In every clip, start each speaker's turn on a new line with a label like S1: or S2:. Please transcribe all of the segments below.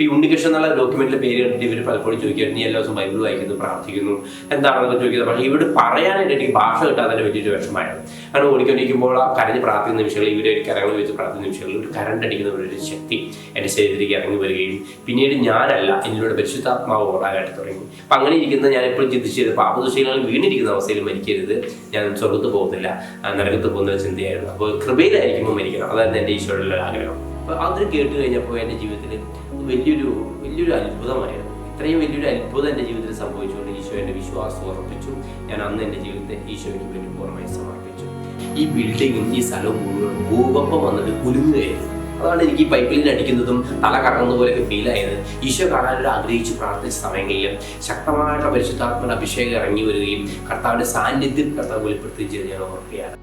S1: ഇപ്പൊ ഈ ഉണ്ണികൃഷ്ണൻ എന്നുള്ള ഡോക്യുമെന്റിലെ പേര് കണ്ടിട്ട് ഇവർ പലപ്പോഴും ചോദിക്കുകയാണ് നീ എല്ലാ ദിവസവും ബൈബിൾ വായിക്കുന്നു പ്രാർത്ഥിക്കുന്നു എന്താണെന്നൊക്കെ ചോദിക്കുന്നത്? പക്ഷേ ഇവിടെ പറയാനായിട്ട് എനിക്ക് ഭാഷ കിട്ടാതെ വലിയൊരു വിഷമമായിരുന്നു കാരണം ഓടിക്കൊണ്ടിരിക്കുമ്പോൾ ആ കരഞ്ഞ് പ്രാർത്ഥിക്കുന്ന നിമിഷങ്ങളിൽ ഇവരെ ഒരു കരങ്ങൾ വെച്ച് പ്രാർത്ഥിക്കുന്ന നിമിഷങ്ങളിൽ ഒരു കരണ്ടടിക്കുന്ന ഒരു ശക്തി എന്റെ ശരീരത്തിലേക്ക് ഇറങ്ങി വരികയും പിന്നീട് ഞാനല്ല എന്നിലൂടെ പരിശുദ്ധാത്മാവ് ഓടാനായിട്ട് തുടങ്ങി. അപ്പം അങ്ങനെ ഇരിക്കുന്ന ഞാൻ എപ്പോഴും ചിന്തിച്ചത് പാപദുശീലങ്ങൾ വീണിരിക്കുന്ന അവസ്ഥയിൽ മരിക്കരുത് ഞാൻ സ്വർഗത്ത് പോകുന്നില്ല നരകത്ത് പോകുന്ന ചിന്തയായിരുന്നു. അപ്പോൾ കൃപയിലായിരിക്കുമ്പോൾ മരിക്കണം അതായിരുന്നു എന്റെ ഈശോയുടെ ആഗ്രഹം. അപ്പോൾ അത് കേട്ട് കഴിഞ്ഞപ്പോൾ എന്റെ ജീവിതത്തിൽ വലിയൊരു വലിയൊരു അത്ഭുതമായിരുന്നു. ഇത്രയും വലിയൊരു അത്ഭുതം എന്റെ ജീവിതത്തിൽ സംഭവിച്ചുകൊണ്ട് ഈശോ എന്റെ വിശ്വാസം ഉറപ്പിച്ചു. ഞാൻ അന്ന് എന്റെ ജീവിതത്തെ ഈശോയ്ക്ക് വേണ്ടി പൂർണമായി സമർപ്പിച്ചു. ഈ ബിൽഡിങ്ങും ഈ സ്ഥലവും മുഴുവൻ ഭൂകമ്പം വന്നിട്ട് കുലുങ്ങുകയായിരുന്നു. അതാണ് എനിക്ക് ഈ പൈപ്പിൽ അടിക്കുന്നതും തല കറങ്ങുന്ന പോലെയൊക്കെ ഫീൽ ആയത്. ഈശോ കാണാനൊരു ആഗ്രഹിച്ച് പ്രാർത്ഥിച്ച സമയങ്ങളിൽ ശക്തമായിട്ടുള്ള പരിശുദ്ധാത്മന അഭിഷേകം ഇറങ്ങി വരികയും കർത്താവിന്റെ സാന്നിധ്യം കർത്താവ് വെളിപ്പെടുത്തുകയും ചെയ്ത് ഞാൻ ഓർക്കുകയാണ്.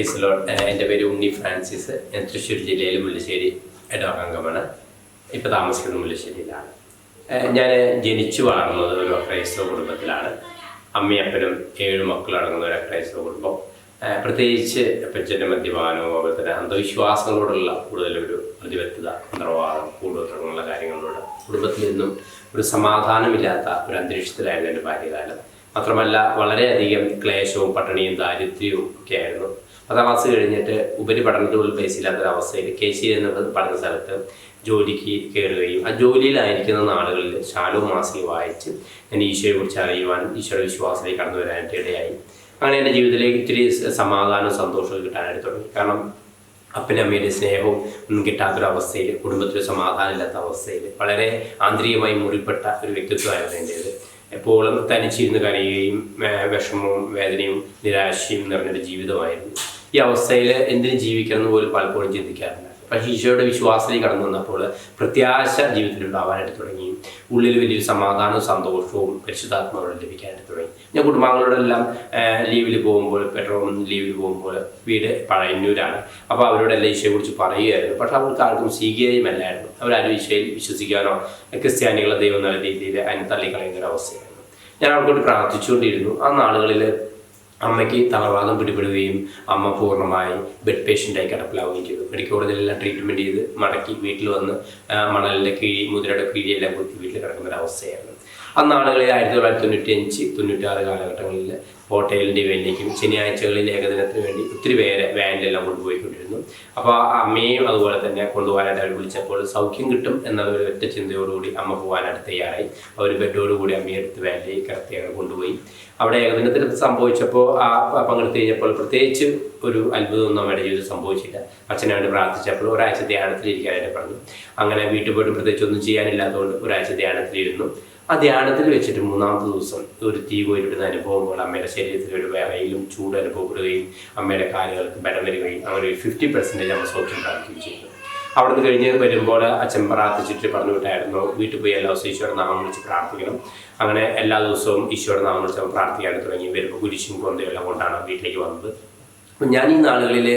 S1: പ്രൈസ് എന്റെ പേര് ഉണ്ണി ഫ്രാൻസിസ്. ഞാൻ തൃശ്ശൂർ ജില്ലയിൽ മുല്ലശ്ശേരി ഇടവകംഗമാണ്. ഇപ്പോൾ താമസിക്കുന്നത് മുല്ലശ്ശേരിയിലാണ്. ഞാൻ ജനിച്ചു വളർന്നത് ഒരു ക്രൈസ്തവ കുടുംബത്തിലാണ്. അമ്മയും അപ്പനും ഏഴ് മക്കളടങ്ങുന്ന ഒരു ക്രൈസ്തവ കുടുംബം. പ്രത്യേകിച്ച് അപ്പച്ചന്റെ മദ്യപാനവും അതുപോലെ തന്നെ അന്ധവിശ്വാസങ്ങളോടുള്ള കൂടുതലൊരു പ്രതിബദ്ധത മന്ത്രവാദം കൂടുതലുള്ള കാര്യങ്ങളോട് കുടുംബത്തിൽ നിന്നും ഒരു സമാധാനമില്ലാത്ത ഒരു അന്തരീക്ഷത്തിലായിരുന്നു എന്റെ ബാല്യകാലം. മാത്രമല്ല വളരെയധികം ക്ലേശവും പട്ടിണിയും ദാരിദ്ര്യവും ഒക്കെ ആയിരുന്നു. പത്താം ക്ലാസ് കഴിഞ്ഞിട്ട് ഉപരിപഠനത്തിന് പോലും പൈസ ഇല്ലാത്തൊരവസ്ഥയിൽ കേശി എന്ന പഠന സ്ഥലത്ത് ജോലിക്ക് കയറുകയും ആ ജോലിയിലായിരിക്കുന്ന നാളുകളിൽ ശാലോ മാസിക വായിച്ച് ഞാൻ ഈശോയെ കുറിച്ച് അറിയുവാൻ ഈശോയുടെ വിശ്വാസത്തിലേക്ക് കടന്നു വരാനായിട്ട് ഇടയായി. അങ്ങനെ എന്റെ ജീവിതത്തിലേക്ക് ഇത്തിരി സമാധാനവും സന്തോഷവും കിട്ടാനായിട്ട് തുടങ്ങി. കാരണം അപ്പനും അമ്മയുടെ സ്നേഹവും ഒന്നും കിട്ടാത്തൊരവസ്ഥയിൽ കുടുംബത്തിൽ സമാധാനമില്ലാത്ത അവസ്ഥയിൽ വളരെ ആന്തരികമായി മുറിപ്പെട്ട ഒരു വ്യക്തിത്വമായിരുന്നു എന്റേത്. എപ്പോഴും തനിച്ചിരുന്ന് കരയുകയും വിഷമവും വേദനയും നിരാശയും നിറഞ്ഞൊരു ജീവിതമായിരുന്നു. ഈ അവസ്ഥയിൽ എന്തിനു ജീവിക്കണം എന്ന് പോലും പലപ്പോഴും ചിന്തിക്കാറുണ്ട് പക്ഷേ ഈശോയുടെ വിശ്വാസത്തിലേക്ക് കടന്നു വന്നപ്പോൾ പ്രത്യാശ ജീവിതത്തിൽ ഉണ്ടാവാനായിട്ട് തുടങ്ങി. ഉള്ളിൽ വലിയൊരു സമാധാനവും സന്തോഷവും പരിശുദ്ധാത്മാവോട് ലഭിക്കാനായിട്ട് തുടങ്ങി. ഞാൻ കുടുംബാംഗങ്ങളോടെല്ലാം ലീവിൽ പോകുമ്പോൾ പെട്രോൾ ലീവിൽ പോകുമ്പോൾ വീട് പഴയന്നൂരാണ് അപ്പോൾ അവരോടെല്ലാം ഈശോയെ കുറിച്ച് പറയുകയായിരുന്നു. പക്ഷെ അവർക്ക് ആർക്കും സ്വീകാര്യമല്ലായിരുന്നു അവരാരും ഈശോയിൽ വിശ്വസിക്കാനോ ക്രിസ്ത്യാനികളെ ദൈവം നല്ല രീതിയിൽ അതിനെ തള്ളിക്കളയുന്ന ഒരു അവസ്ഥയായിരുന്നു. ഞാൻ അവർക്കോട്ട് പ്രാർത്ഥിച്ചുകൊണ്ടിരുന്നു. ആ നാളുകളിൽ അമ്മയ്ക്ക് തളർവാദം പിടിപെടുകയും അമ്മ പൂർണമായി ബെഡ് പേഷ്യന്റായി കിടപ്പിലാവുകയും ചെയ്തു. മെഡിക്കൽ കോളേജിലെല്ലാം ട്രീറ്റ്മെന്റ് ചെയ്ത് മടക്കി വീട്ടിൽ വന്ന് മണലിന്റെ കിഴി മുതിരയുടെ കിഴിയെല്ലാം കുത്തി വീട്ടിൽ കിടക്കുന്ന ഒരു അവസ്ഥയായിരുന്നു അന്ന് ആളുകളിൽ ആയിരത്തി തൊള്ളായിരത്തി തൊണ്ണൂറ്റി അഞ്ച് തൊണ്ണൂറ്റാറ് കാലഘട്ടങ്ങളിൽ ഹോട്ടലിന്റെ വേണ്ടിക്കും ശനിയാഴ്ചകളിൽ ഏകദിനത്തിന് വേണ്ടി ഒത്തിരി പേരെ വാനിലെല്ലാം കൊണ്ടുപോയിക്കൊണ്ടിരുന്നു. അപ്പോൾ അമ്മയും അതുപോലെ തന്നെ കൊണ്ടുപോകാനായിട്ട് അവർ വിളിച്ചപ്പോൾ സൗഖ്യം കിട്ടും എന്നുള്ള ഒരു ഒറ്റ ചിന്തയോടുകൂടി അമ്മ പോകാനായിട്ട് തയ്യാറായി. അവർ ബെഡോടുകൂടി അമ്മയെ എടുത്ത് വാനിലേക്ക് കിടത്തി കൊണ്ടുപോയി. അവിടെ ഏകദിനത്തിൽ സംഭവിച്ചപ്പോൾ ആ പങ്കെടുത്ത് കഴിഞ്ഞപ്പോൾ പ്രത്യേകിച്ച് ഒരു അത്ഭുതമൊന്നും അവരുടെ ജീവിതത്തിൽ സംഭവിച്ചില്ല. അച്ഛനെ വേണ്ടി പ്രാർത്ഥിച്ചപ്പോൾ ഒരാഴ്ച ധ്യാനത്തിലിരിക്കാനായിട്ട് പറഞ്ഞു. അങ്ങനെ വീട്ടിൽ പോയിട്ട് പ്രത്യേകിച്ച് ഒന്നും ചെയ്യാനില്ലാത്തതുകൊണ്ട് ഒരാഴ്ച ധ്യാനത്തിലിരുന്നു. ആ ധ്യാനത്തിൽ വെച്ചിട്ട് മൂന്നാമത്തെ ദിവസം ഒരു തീ കോരിടുന്ന അനുഭവം പോലെ അമ്മയുടെ ശരീരത്തിൽ ഒരു വിറയിലും ചൂട് അനുഭവപ്പെടുകയും അമ്മയുടെ കാലുകൾക്ക് ബലം വരികയും അങ്ങനെ ഒരു ഫിഫ്റ്റി പെർസെന്റേജ് അമ്മ സൗഖ്യം പ്രാപിക്കുകയും ചെയ്തു. അവിടെ നിന്ന് കഴിഞ്ഞ് വരുമ്പോൾ അച്ഛൻ പ്രാർത്ഥിച്ചിട്ട് പറഞ്ഞു വിട്ടായിരുന്നു വീട്ടിൽ പോയി എല്ലാ ദിവസവും ഈശോയുടെ നാമം വിളിച്ച് പ്രാർത്ഥിക്കണം. അങ്ങനെ എല്ലാ ദിവസവും ഈശോയുടെ നാമം വിളിച്ച് പ്രാർത്ഥിക്കാൻ തുടങ്ങി. വരുമ്പോൾ കുരിശും കൊന്തയും എല്ലാം കൊണ്ടാണ് വീട്ടിലേക്ക് വന്നത്. ഞാൻ ഈ നാളുകളിൽ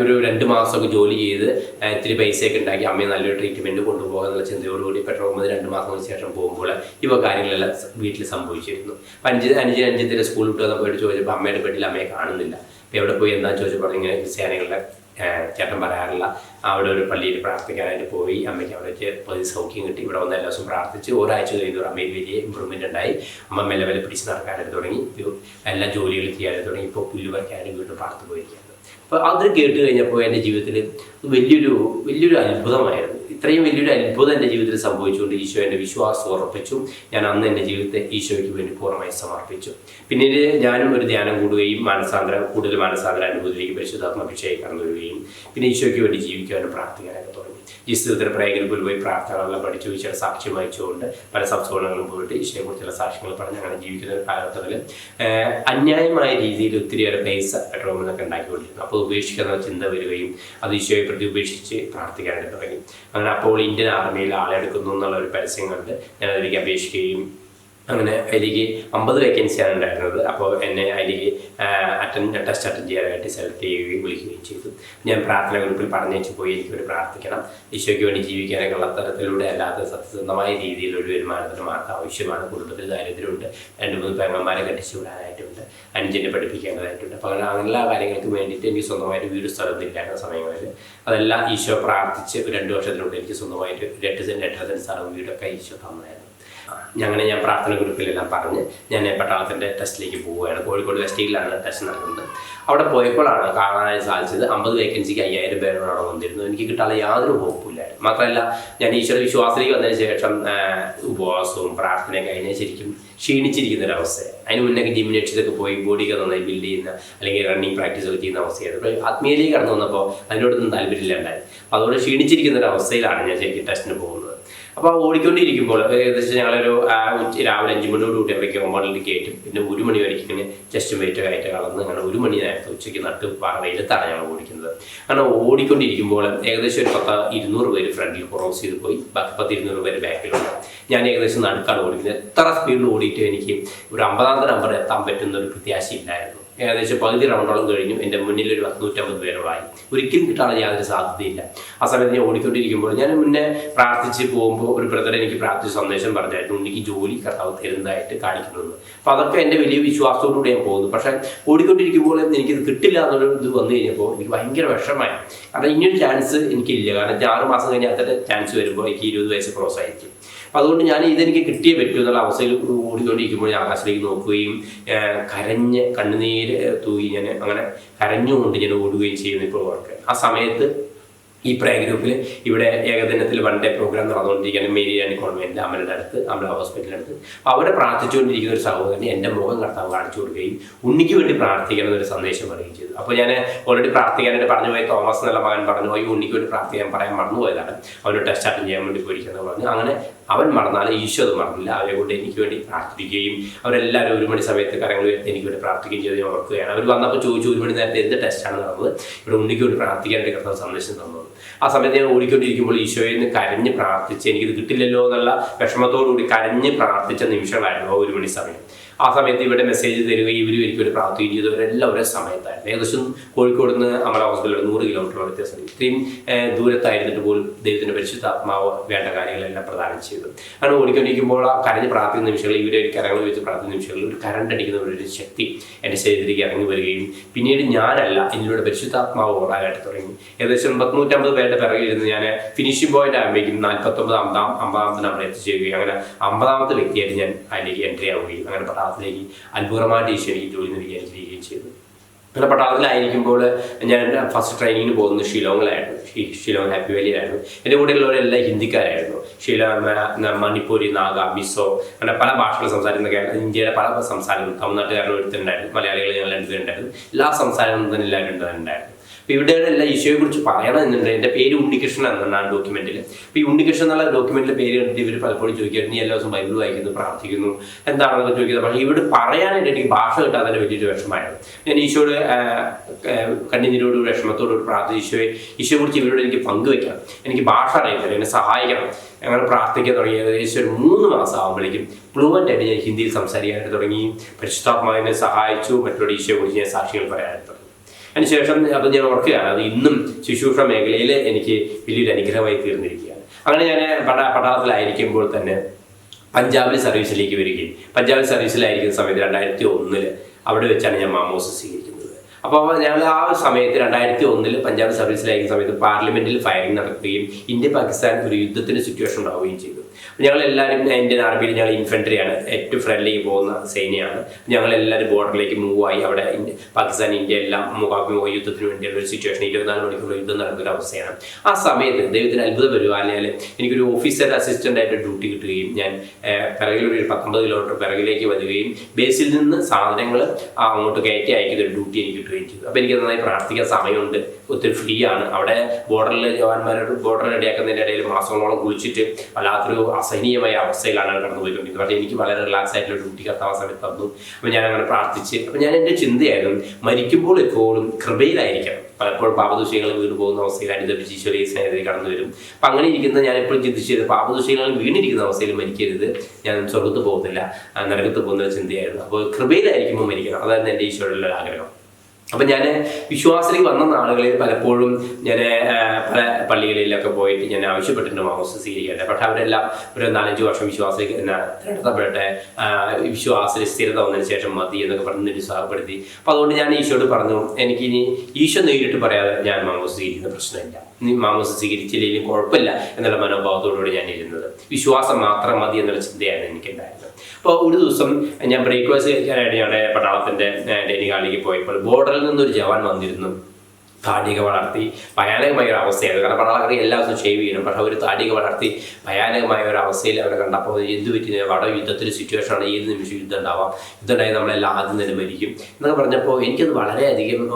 S1: ഒരു രണ്ട് മാസമൊക്കെ ജോലി ചെയ്ത് ഇത്തിരി പൈസയൊക്കെ ഉണ്ടാക്കി അമ്മയെ നല്ലൊരു ട്രീറ്റ്മെന്റ് കൊണ്ടുപോകുക എന്നുള്ള ചിന്തയോടുകൂടി പെട്രോൾ രണ്ട് മാസങ്ങൾക്ക് ശേഷം പോകുമ്പോൾ ഇവ കാര്യങ്ങളെല്ലാം വീട്ടിൽ സംഭവിച്ചിരുന്നു. അപ്പം അഞ്ച് അഞ്ച് അഞ്ചിന്റെ സ്കൂളിൽ വിട്ട് വന്നപ്പോൾ ചോദിച്ചപ്പോൾ അമ്മയുടെ വീട്ടിൽ അമ്മയെ കാണുന്നില്ല. അപ്പോൾ എവിടെ പോയി എന്താ ചോദിച്ചപ്പോൾ ഇങ്ങനെ ക്രിസ്ത്യാനികളുടെ ചേട്ടൻ പറയാറില്ല അവിടെ ഒരു പള്ളിയിൽ പ്രാർത്ഥിക്കാനായിട്ട് പോയി. അമ്മയ്ക്ക് അവിടെ വെച്ച് പകുതി സൗഖ്യം കിട്ടി. ഇവിടെ വന്ന് എല്ലാ ദിവസവും പ്രാർത്ഥിച്ച് ഒരാഴ്ച കഴിഞ്ഞു. അമ്മയിൽ വലിയ ഇമ്പ്രൂവ്മെന്റ് ഉണ്ടായി. അമ്മ മെല്ലെ മെല്ലെ പിടിച്ച് നടക്കാനായിട്ട് തുടങ്ങി. എല്ലാ ജോലികളും ചെയ്യാനായിട്ട് തുടങ്ങി. ഇപ്പോൾ പുല്ലുവർക്കായാലും വീണ്ടും പാർത്ത് പോയിരിക്കുന്നത് അപ്പോൾ അത് കേട്ട് കഴിഞ്ഞപ്പോൾ എന്റെ ജീവിതത്തിൽ വലിയൊരു വലിയൊരു അത്ഭുതമായിരുന്നു. ഇത്രയും വലിയൊരു അത്ഭുതം എന്റെ ജീവിതത്തിൽ സംഭവിച്ചുകൊണ്ട് ഈശോ എന്റെ വിശ്വാസം ഉറപ്പിച്ചു. ഞാൻ അന്ന് എന്റെ ജീവിതത്തെ ഈശോയ്ക്ക് വേണ്ടി പൂർണമായി സമർപ്പിച്ചു. പിന്നീട് ഞാനും ഒരു ധ്യാനം കൂടുകയും മാനസാന്തര കൂടുതൽ മാനസാന്തര അനുഭൂതിയിലേക്ക് പരിശുദ്ധാത്മ അഭിഷേകം കടന്നു വരികയും പിന്നെ ഈശോയ്ക്ക് വേണ്ടി ജീവിക്കാനും പ്രാർത്ഥിക്കാനൊക്കെ തുടങ്ങി. ജീവിതത്തിൽ പ്രേഗൽപ്പിൽ പോയി പ്രാർത്ഥനകളെല്ലാം പഠിച്ചു ഈശോയുടെ സാക്ഷ്യം വഹിച്ചുകൊണ്ട് പല സംസ്കരണങ്ങളും പോയിട്ട് ഈശോയെ കുറിച്ചുള്ള സാക്ഷ്യങ്ങൾ പറഞ്ഞ് അങ്ങനെ ജീവിക്കുന്ന ഒരു കാലഘട്ടത്തിൽ അന്യായമായ രീതിയിൽ ഒത്തിരിയേറെ പൈസ പെട്രോമെന്നൊക്കെ ഉണ്ടാക്കിക്കൊണ്ടിരുന്നു. അപ്പോൾ ഉപേക്ഷിക്കുന്ന ചിന്ത വരികയും അത് ഈശോയെ പ്രതി ഉപേക്ഷിച്ച് പ്രാർത്ഥിക്കാനായിട്ട് തുടങ്ങി. അങ്ങനെ അപ്പോൾ ഇന്ത്യൻ ആർമിയിൽ ആളെടുക്കുന്നു എന്നുള്ള ഒരു പരസ്യം കണ്ട് ഞാൻ അതിലേക്ക് അപേക്ഷിക്കുകയും അങ്ങനെ അതിലേക്ക് അമ്പത് വേക്കൻസിയാണ് ഉണ്ടായിരുന്നത്. അപ്പോൾ എന്നെ അതിലേക്ക് അറ്റൻഡ് ടെസ്റ്റ് അറ്റൻഡ് ചെയ്യാനായിട്ട് സെലക്ട് ചെയ്യുകയും വിളിക്കുകയും ചെയ്തു. ഞാൻ പ്രാർത്ഥന ഗ്രൂപ്പിൽ പറഞ്ഞേച്ച് പോയി എനിക്ക് ഒരു പ്രാർത്ഥിക്കണം. ഈശോയ്ക്ക് വേണ്ടി ജീവിക്കാനൊക്കെ ഉള്ള തരത്തിലൂടെ അല്ലാതെ സത്യസന്ധമായ രീതിയിൽ ഒരു വരുമാനത്തിന് മാർക്ക് ആവശ്യമാണ്. കുടുംബത്തിൽ ദാരിദ്ര്യമുണ്ട്. രണ്ട് മൂന്ന് പെങ്ങന്മാരെ കെട്ടിച്ചു വിടാനായിട്ടുണ്ട്. അഞ്ചിനെ പഠിപ്പിക്കേണ്ടതായിട്ടുണ്ട്. അപ്പോൾ അങ്ങനെ അങ്ങനെയുള്ള കാര്യങ്ങൾക്കും വേണ്ടിയിട്ട് എനിക്ക് സ്വന്തമായിട്ട് വീട് സ്ഥലത്തില്ലായിരുന്ന സമയങ്ങളിൽ അതെല്ലാം ഈശോ പ്രാർത്ഥിച്ച് രണ്ട് വർഷത്തിനുള്ളിൽ എനിക്ക് സ്വന്തമായിട്ട് എട്ട് സെന്റ് എട്ടര സെന്റ് വീടൊക്കെ ഈശോ തന്നായിരുന്നു അങ്ങനെ ഞാൻ പ്രാർത്ഥന ഗ്രൂപ്പിലെല്ലാം പറഞ്ഞ് ഞാൻ പട്ടാളത്തിന്റെ ടെസ്റ്റിലേക്ക് പോവുകയാണ്. കോഴിക്കോട് വെസ്റ്റീലാണ് ടെസ്റ്റ് നടക്കുന്നത്. അവിടെ പോയപ്പോഴാണ് കാണാനായി സാധിച്ചത് അമ്പത് വേക്കൻസിക്ക് അയ്യായിരം പേരോട് അവിടെ വന്നിരുന്നു. എനിക്ക് കിട്ടാനുള്ള യാതൊരു ഹോപ്പില്ലായിരുന്നു മാത്രമല്ല ഞാൻ ഈശ്വര വിശ്വാസത്തിലേക്ക് വന്നതിന് ശേഷം ഉപവാസവും പ്രാർത്ഥനയും കഴിഞ്ഞ് ശരിക്കും ക്ഷീണിച്ചിരിക്കുന്ന ഒരു അവസ്ഥയാണ് അതിന് മുന്നേ ജിംനേഷ്യത്തൊക്കെ പോയി ബോഡിയൊക്കെ നന്നായി ബിൽഡ് ചെയ്യുന്ന അല്ലെങ്കിൽ റണ്ണിങ് പ്രാക്ടീസ് ഒക്കെ ചെയ്യുന്ന അവസ്ഥയായിരുന്നു. ആത്മീയയിലേക്ക് കടന്നു വന്നപ്പോൾ അതിനോടൊന്നും താല്പര്യമില്ലാണ്ടായി അപ്പോൾ അതുകൊണ്ട് ക്ഷീണിച്ചിരിക്കുന്ന ഒരു അവസ്ഥയിലാണ് ഞാൻ ശരിക്കും ടെസ്റ്റിന് പോകുന്നത്. അപ്പോൾ ഓടിക്കൊണ്ടിരിക്കുമ്പോൾ ഏകദേശം ഞങ്ങളൊരു രാവിലെ അഞ്ച് മണിയോട് കൂടി അവയ്ക്ക് ഒമ്പതിലേക്ക് കയറ്റും. പിന്നെ ഒരു മണി വരയ്ക്ക് ഇങ്ങനെ ജസ്റ്റ് വെയിറ്റ് ആയിട്ട് കളന്ന് അങ്ങനെ ഒരു മണി നേരത്തെ ഉച്ചയ്ക്ക് നട്ട് വെയിലത്താണ് ഞങ്ങൾ ഓടിക്കുന്നത്. കാരണം ഓടിക്കൊണ്ടിരിക്കുമ്പോൾ ഏകദേശം ഒരു പത്ത് ഇരുന്നൂറ് പേര് ഫ്രണ്ടിൽ ക്രോസ് ചെയ്ത് പോയി. പത്ത് ഇരുന്നൂറ് പേര് ബാക്കിലുണ്ട് ഞാൻ ഏകദേശം നടുക്കാണ് ഓടിക്കുന്നത്. എത്ര സ്പീഡിൽ ഓടിയിട്ട് എനിക്ക് ഒരു അമ്പതാമത്തെ നമ്പർ എത്താൻ പറ്റുന്ന ഒരു പ്രത്യാശയില്ലായിരുന്നു. ഏകദേശം പകുതി റൗണ്ടോളം കഴിഞ്ഞു. എന്റെ മുന്നിൽ ഒരു നൂറ്റമ്പത് പേരോളായി ഒരിക്കലും കിട്ടാനുള്ള യാതൊരു സാധ്യതയില്ല. ആ സമയത്ത് ഞാൻ ഓടിക്കൊണ്ടിരിക്കുമ്പോൾ ഞാൻ മുന്നേ പ്രാർത്ഥിച്ച് പോകുമ്പോൾ ഒരു ബ്രദർ എനിക്ക് പ്രാർത്ഥിച്ച സന്ദേശം പറഞ്ഞായിരുന്നു ഉണ്ണിക്ക് ജോലി കർത്താവ് തരുന്നതായിട്ട് കാണിക്കുന്നത് അപ്പോൾ അതൊക്കെ എന്റെ വലിയ വിശ്വാസത്തോടുകൂടി ഞാൻ പോകുന്നു. പക്ഷേ ഓടിക്കൊണ്ടിരിക്കുമ്പോൾ എനിക്കിത് കിട്ടില്ല എന്നൊരു ഇത് വന്നു കഴിഞ്ഞപ്പോൾ എനിക്ക് ഭയങ്കര വിഷമായി കാരണം ഇനിയൊരു ചാൻസ് എനിക്കില്ല. കാരണം ആറ് മാസം കഴിഞ്ഞ് അത്ര ചാൻസ് വരുമ്പോൾ എനിക്ക് ഇരുപത് വയസ്സ് ക്രോസ് ആയിരിക്കും. അപ്പം അതുകൊണ്ട് ഞാൻ ഇതെനിക്ക് കിട്ടിയേ പറ്റൂ എന്നുള്ള അവസ്ഥയിൽ ഓടിക്കൊണ്ടിരിക്കുമ്പോൾ ഞാൻ ആകാശത്തേക്ക് നോക്കുകയും കരഞ്ഞ് കണ്ണുനീര് തൂകി ഞാൻ അങ്ങനെ കരഞ്ഞുകൊണ്ട് ഞാൻ ഓടുകയും ചെയ്യുന്നു ഇപ്പോൾ ഓർക്ക് ആ സമയത്ത് ഈ പ്രേ ഗ്രൂപ്പിൽ ഇവിടെ ഏകദിനത്തിൽ വൺ ഡേ പ്രോഗ്രാം നടന്നുകൊണ്ടിരിക്കുകയാണ്. മേരിയാനി കോൺവെന്റ് അമ്മയുടെ അടുത്ത് അമ്മ ഹോസ്പിറ്റലിന്റെ അടുത്ത്. അവിടെ പ്രാർത്ഥിച്ചുകൊണ്ടിരിക്കുന്ന ഒരു സഹോദരൻ എന്റെ മുഖം കർത്താവ് കാണിച്ചു കൊടുക്കുകയും ഉണ്ണിക്ക് വേണ്ടി പ്രാർത്ഥിക്കണം എന്നൊരു സന്ദേശം പറയുകയും ചെയ്തു. അപ്പോൾ ഞാൻ ഓൾറെഡി പ്രാർത്ഥിക്കാനായിട്ട് പറഞ്ഞു പോയി. തോമസ് എന്നുള്ള മകൻ പറഞ്ഞു പോയി. ഉണ്ണിക്ക് വേണ്ടി പ്രാർത്ഥിക്കാൻ പറയാൻ മറന്നുപോയതാണ്. അവന് ടെസ്റ്റ് അറ്റൻഡ് ചെയ്യാൻ വേണ്ടി പോയിരിക്കുന്നത് പറഞ്ഞു. അങ്ങനെ അവൻ മറന്നാൽ ഈശോ അത് മറന്നില്ല. അവരെ കൊണ്ട് എനിക്ക് വേണ്ടി പ്രാർത്ഥിക്കുകയും അവരെല്ലാവരും ഒരു മണി സമയത്ത് കരങ്ങൾ എനിക്ക് വേണ്ടി പ്രാർത്ഥിക്കുകയും ചെയ്ത് ഞാൻ ഓർക്കുകയാണ്. അവർ വന്നപ്പോൾ ചോദിച്ചു ഒരു മണി നേരത്തെ എന്ത് ടെസ്റ്റാണ് നടന്നത് ഇവിടെ ഉണ്ണിക്ക് വേണ്ടി പ്രാർത്ഥിക്കാൻ കർത്താവ് സന്ദേശം തന്നത്. ആ സമയത്ത് ഞാൻ ഓടിക്കൊണ്ടിരിക്കുമ്പോൾ ഈശോയിൽ നിന്ന് കരഞ്ഞ് പ്രാർത്ഥിച്ച് എനിക്കിത് കിട്ടില്ലല്ലോ എന്നുള്ള വിഷമത്തോടുകൂടി കരഞ്ഞ് പ്രാർത്ഥിച്ച നിമിഷങ്ങളായിരുന്നു ഒരു മണി സമയം. ആ സമയത്ത് ഇവിടെ മെസ്സേജ് തരികയും ഇവരും എനിക്ക് ഒരു പ്രാർത്ഥിക്കുകയും ചെയ്തവരെല്ലാം ഒരേ സമയത്തായിരുന്നു. ഏകദേശം കോഴിക്കോട് നിന്ന് അമല ഹോസ്പിറ്റലിൽ നൂറ് കിലോമീറ്റർ വ്യത്യാസം. ഇത്രയും ദൂരത്തായിരുന്നിട്ട് പോലും ദൈവത്തിന്റെ പരിശുദ്ധ ആത്മാവ് വേണ്ട കാര്യങ്ങളെല്ലാം പ്രദാനം ചെയ്തു. അങ്ങനെ ഓടിക്കൊണ്ടിരിക്കുമ്പോൾ ആ കരഞ്ഞ് പ്രാർത്ഥിക്കുന്ന നിമിഷങ്ങളിൽ ഇവിടെ ഒരു കരങ്ങൾ വെച്ച് പ്രാർത്ഥിക്കുന്ന നിമിഷങ്ങളിൽ ഒരു കരണ്ട് അടിക്കുന്ന ഒരു ശക്തി എന്റെ ശരീരത്തിലേക്ക് ഇറങ്ങി വരികയും പിന്നീട് ഞാനല്ല എന്നിലൂടെ പരിശുദ്ധാത്മാവ് ഓടാനായിട്ട് തുടങ്ങി. ഏകദേശം പത്തുനൂറ്റമ്പത് പേരുടെ പിറകിൽ ഇരുന്ന് ഞാൻ ഫിനിഷിംഗ് പോയിന്റ് ആകുമ്പോഴേക്കും നാൽപ്പത്തൊമ്പത് അമ്പതാം അമ്പതാമത്തെ നമ്മൾ എത്തിച്ചേരുകയും അങ്ങനെ അമ്പതാമത്തെ വ്യക്തിയായിട്ട് ഞാൻ അതിലേക്ക് എൻട്രി ആവുകയും അങ്ങനെ പട്ടാളത്തിലേക്ക് അത്ഭുതമായിട്ട് ഈശോ എനിക്ക് ജോലി നൽകുകയും ചെയ്യുകയും ചെയ്തു. പിന്നെ പട്ടാളത്തിലായിരിക്കുമ്പോൾ ഞാൻ ഫസ്റ്റ് ട്രെയിനിങ്ങിന് പോകുന്നത് ഷിലോങ്ങിലായിരുന്നു. ഷിലോങ് ഹാപ്പി വാലിയിലായിരുന്നു എന്റെ കൂടെയുള്ളവരെല്ലാം ഹിന്ദിക്കാരായിരുന്നു. ഷിലോങ് മണിപ്പൂരി നാഗ മിസോ അങ്ങനെ പല ഭാഷകൾ സംസാരിക്കുന്ന കേരള ഇന്ത്യയിലെ പല സംസ്ഥാനങ്ങളും തമിഴ്നാട്ടുകാരുടെ ഒരുത്തരുണ്ടായിരുന്നു മലയാളികൾ ഞങ്ങൾ രണ്ടുപേരുണ്ടായിരുന്നു എല്ലാ സംസ്ഥാനങ്ങളും തന്നെ എല്ലാവരും ഉണ്ടായിരുന്നു. ഇവിടെയുള്ള എല്ലാ കുറിച്ച് പറയണമെന്നുണ്ട്. എന്റെ പേര് ഉണ്ണികൃഷ്ണൻ എന്നാണ് ഡോക്യുമെന്റിൽ അപ്പോൾ ഈ ഉണ്ണികൃഷ്ണൻ എന്നുള്ള ഡോക്യുമെന്റിലെ പേര് കണ്ടിട്ട് ഇവർ പലപ്പോഴും ചോദിക്കാറുണ്ട് നീ എല്ലാ ദിവസവും ബൈബിൾ വായിക്കുന്നു പ്രാർത്ഥിക്കുന്നു എന്താണെന്നൊക്കെ ചോദിക്കുന്നത്? പക്ഷേ ഇവിടെ പറയാനായിട്ട് എനിക്ക് ഭാഷ കിട്ടാതെ വലിയൊരു വിഷമമായിരുന്നു. ഞാൻ ഈശോയുടെ കണ്ണിനോട് വിഷമത്തോട് പ്രാർത്ഥിച്ച് ഈശോയെ ഈശോയെ കുറിച്ച് ഇവരോട് എനിക്ക് പങ്കുവെക്കണം എനിക്ക് ഭാഷ അറിയില്ല എന്നെ സഹായിക്കണം. ഞങ്ങൾ പ്രാർത്ഥിക്കാൻ തുടങ്ങി ഏകദേശം ഒരു മൂന്ന് മാസം ആകുമ്പോഴേക്കും ഫ്ലുവന്റ് ആയിട്ട് ഞാൻ ഹിന്ദിയിൽ സംസാരിക്കാനായിട്ട് തുടങ്ങി. പരിശുദ്ധാത്മാവിനെ സഹായിച്ചു. മറ്റുള്ള ഈശോയെ കുറിച്ച് ഞാൻ സാക്ഷികൾ പറയാനായിട്ട് അതിനുശേഷം അപ്പം ഞാൻ ഓർക്കുകയാണ്. അത് ഇന്നും ശുശ്രൂഷ മേഖലയിൽ എനിക്ക് വലിയൊരു അനുഗ്രഹമായി തീർന്നിരിക്കുകയാണ്. അങ്ങനെ ഞാൻ പട പട്ടാളത്തിലായിരിക്കുമ്പോൾ തന്നെ പഞ്ചാബിൽ സർവീസിലേക്ക് വരികയും പഞ്ചാബിൽ സർവീസിലായിരിക്കുന്ന സമയത്ത് രണ്ടായിരത്തി ഒന്നിൽ അവിടെ വെച്ചാണ് ഞാൻ മാമോസ് സ്വീകരിക്കുന്നത്. അപ്പോൾ ഞങ്ങൾ ആ സമയത്ത് രണ്ടായിരത്തി ഒന്നിൽ പഞ്ചാബ് സർവീസിലായിരിക്കുന്ന സമയത്ത് പാർലമെന്റിൽ ഫയറിംഗ് നടക്കുകയും ഇന്ത്യ പാകിസ്ഥാൻ ഒരു യുദ്ധത്തിന്റെ സിറ്റുവേഷൻ ഉണ്ടാവുകയും ചെയ്തു. ഞങ്ങൾ എല്ലാവരും ഇന്ത്യൻ ആർമിയിൽ ഞങ്ങൾ ഇൻഫെൻട്രിയാണ്. ഏറ്റവും ഫ്രണ്ട്ലിക്ക് പോകുന്ന സേനയാണ്. ഞങ്ങൾ എല്ലാവരും ബോർഡറിലേക്ക് മൂവ് ആയി. അവിടെ പാകിസ്ഥാൻ ഇന്ത്യ എല്ലാം മുഖാഭിമുഖ യുദ്ധത്തിന് വേണ്ടിയുള്ള ഒരു സിറ്റുവേഷൻ ഇരുപത്തിനാല് മണിക്കൂർ യുദ്ധം നടക്കുന്ന ഒരു അവസ്ഥയാണ്. ആ സമയത്ത് ദൈവത്തിന് അത്ഭുത വരുവാനാൽ എനിക്കൊരു ഓഫീസർ അസിസ്റ്റന്റ് ആയിട്ട് ഡ്യൂട്ടി കിട്ടുകയും ഞാൻ പിറകിലൊരു പത്തൊമ്പത് കിലോമീറ്റർ പിറകിലേക്ക് വരികയും ബേസിൽ നിന്ന് സാധനങ്ങൾ അങ്ങോട്ട് കയറ്റി അയക്കുന്ന ഒരു ഡ്യൂട്ടി എനിക്ക് കിട്ടുകയും ചെയ്തു. അപ്പോൾ എനിക്ക് നന്നായി പ്രാർത്ഥിക്കാൻ സമയമുണ്ട്. ഒത്തിരി ഫ്രീ ആണ്. അവിടെ ബോർഡറിൽ ജവാന്മാരോട് ബോർഡർ റെഡിയാക്കുന്നതിന്റെ ഇടയിൽ മാസങ്ങളോളം കുളിച്ചിട്ട് വല്ലാത്തൊരു അസഹനീയമായ അവസ്ഥയിലാണ് കടന്നു പോയിക്കൊണ്ടിരിക്കുന്നത് പക്ഷേ എനിക്ക് വളരെ റിലാക്സ് ആയിട്ടുള്ള ഡ്യൂട്ടി കർത്താവ് സമയത്ത് തന്നു. അപ്പം ഞാൻ അങ്ങനെ പ്രാർത്ഥിച്ച് അപ്പം ഞാൻ എന്റെ ചിന്തയായിരുന്നു മരിക്കുമ്പോൾ എപ്പോഴും കൃപയിലായിരിക്കണം. പലപ്പോഴും പാപദുഷികൾ വീണ് പോകുന്ന അവസ്ഥയിൽ അനുദപിച്ച് ഈശ്വരീയ സ്നേഹത്തിൽ കടന്നു വരും അപ്പം അങ്ങനെ ഇരിക്കുന്ന ഞാൻ എപ്പോഴും ചിന്തിച്ചത് പാപദുഷികൾ വീണിരിക്കുന്ന അവസ്ഥയിൽ മരിക്കരുത്. ഞാൻ സ്വർഗത്ത് പോകുന്നില്ല നരകത്ത് പോകുന്ന ചിന്തയായിരുന്നു. അപ്പോൾ കൃപയിലായിരിക്കുമ്പോൾ മരിക്കണം. അതായിരുന്നു എന്റെ ഈശോയുടെ ആഗ്രഹം. അപ്പം ഞാൻ വിശ്വാസത്തിലേക്ക് വന്ന നാളുകളിൽ പലപ്പോഴും ഞാൻ പല പള്ളികളിലൊക്കെ പോയിട്ട് ഞാൻ ആവശ്യപ്പെട്ടിട്ടുണ്ട് മാമോസ് സ്വീകരിക്കട്ടെ പക്ഷെ അവരെല്ലാം ഒരു നാലഞ്ച് വർഷം വിശ്വാസത്തിലേക്ക് എന്നെ തിരഞ്ഞെടുത്തപ്പെടട്ടെ വിശ്വാസത്തിൽ സ്ഥിരത വന്നതിന് ശേഷം മതി എന്നൊക്കെ പറഞ്ഞ് നിരുത്സാഹപ്പെടുത്തി അപ്പം അതുകൊണ്ട് ഞാൻ ഈശോയോട് പറഞ്ഞു എനിക്ക് ഇനി ഈശോ നേരിട്ട് പറയാതെ ഞാൻ മാമോസ് സ്വീകരിക്കുന്ന പ്രശ്നമില്ല. മാമോസ് സ്വീകരിച്ചില്ലെങ്കിലും കുഴപ്പമില്ല എന്നുള്ള മനോഭാവത്തോടുകൂടി ഞാൻ ഇരുന്നത്. വിശ്വാസം മാത്രം മതി എന്നുള്ള ചിന്തയാണ് എനിക്കുണ്ടായിരുന്നത്. അപ്പോൾ ഒരു ദിവസം ഞാൻ ബ്രേക്ക്ഫാസ്റ്റ് കഴിക്കാനായിട്ട് ഞങ്ങളുടെ പട്ടാളത്തിന്റെ ഡെയിലി കാളിലേക്ക് പോയപ്പോൾ ബോർഡറിൽ നിന്നൊരു ജവാൻ വന്നിരുന്നു. താടിക വളർത്തി ഭയാനകമായ ഒരു അവസ്ഥയായിരുന്നു. കാരണം പട്ടാളക്കാർ എല്ലാ ദിവസവും ഷേവ് ചെയ്യണം. പക്ഷെ അവർ താടിക വളർത്തി ഭയാനകമായ ഒരു അവസ്ഥയിൽ അവരെ കണ്ടപ്പോൾ എന്ത് പറ്റി? വട സിറ്റുവേഷൻ ആണ്. ഏത് നിമിഷം യുദ്ധം ഉണ്ടാവാം. യുദ്ധം നമ്മളെല്ലാം ആദ്യം തന്നെ മരിക്കും. എന്നൊക്കെ പറഞ്ഞപ്പോൾ എനിക്കത് വളരെയധികം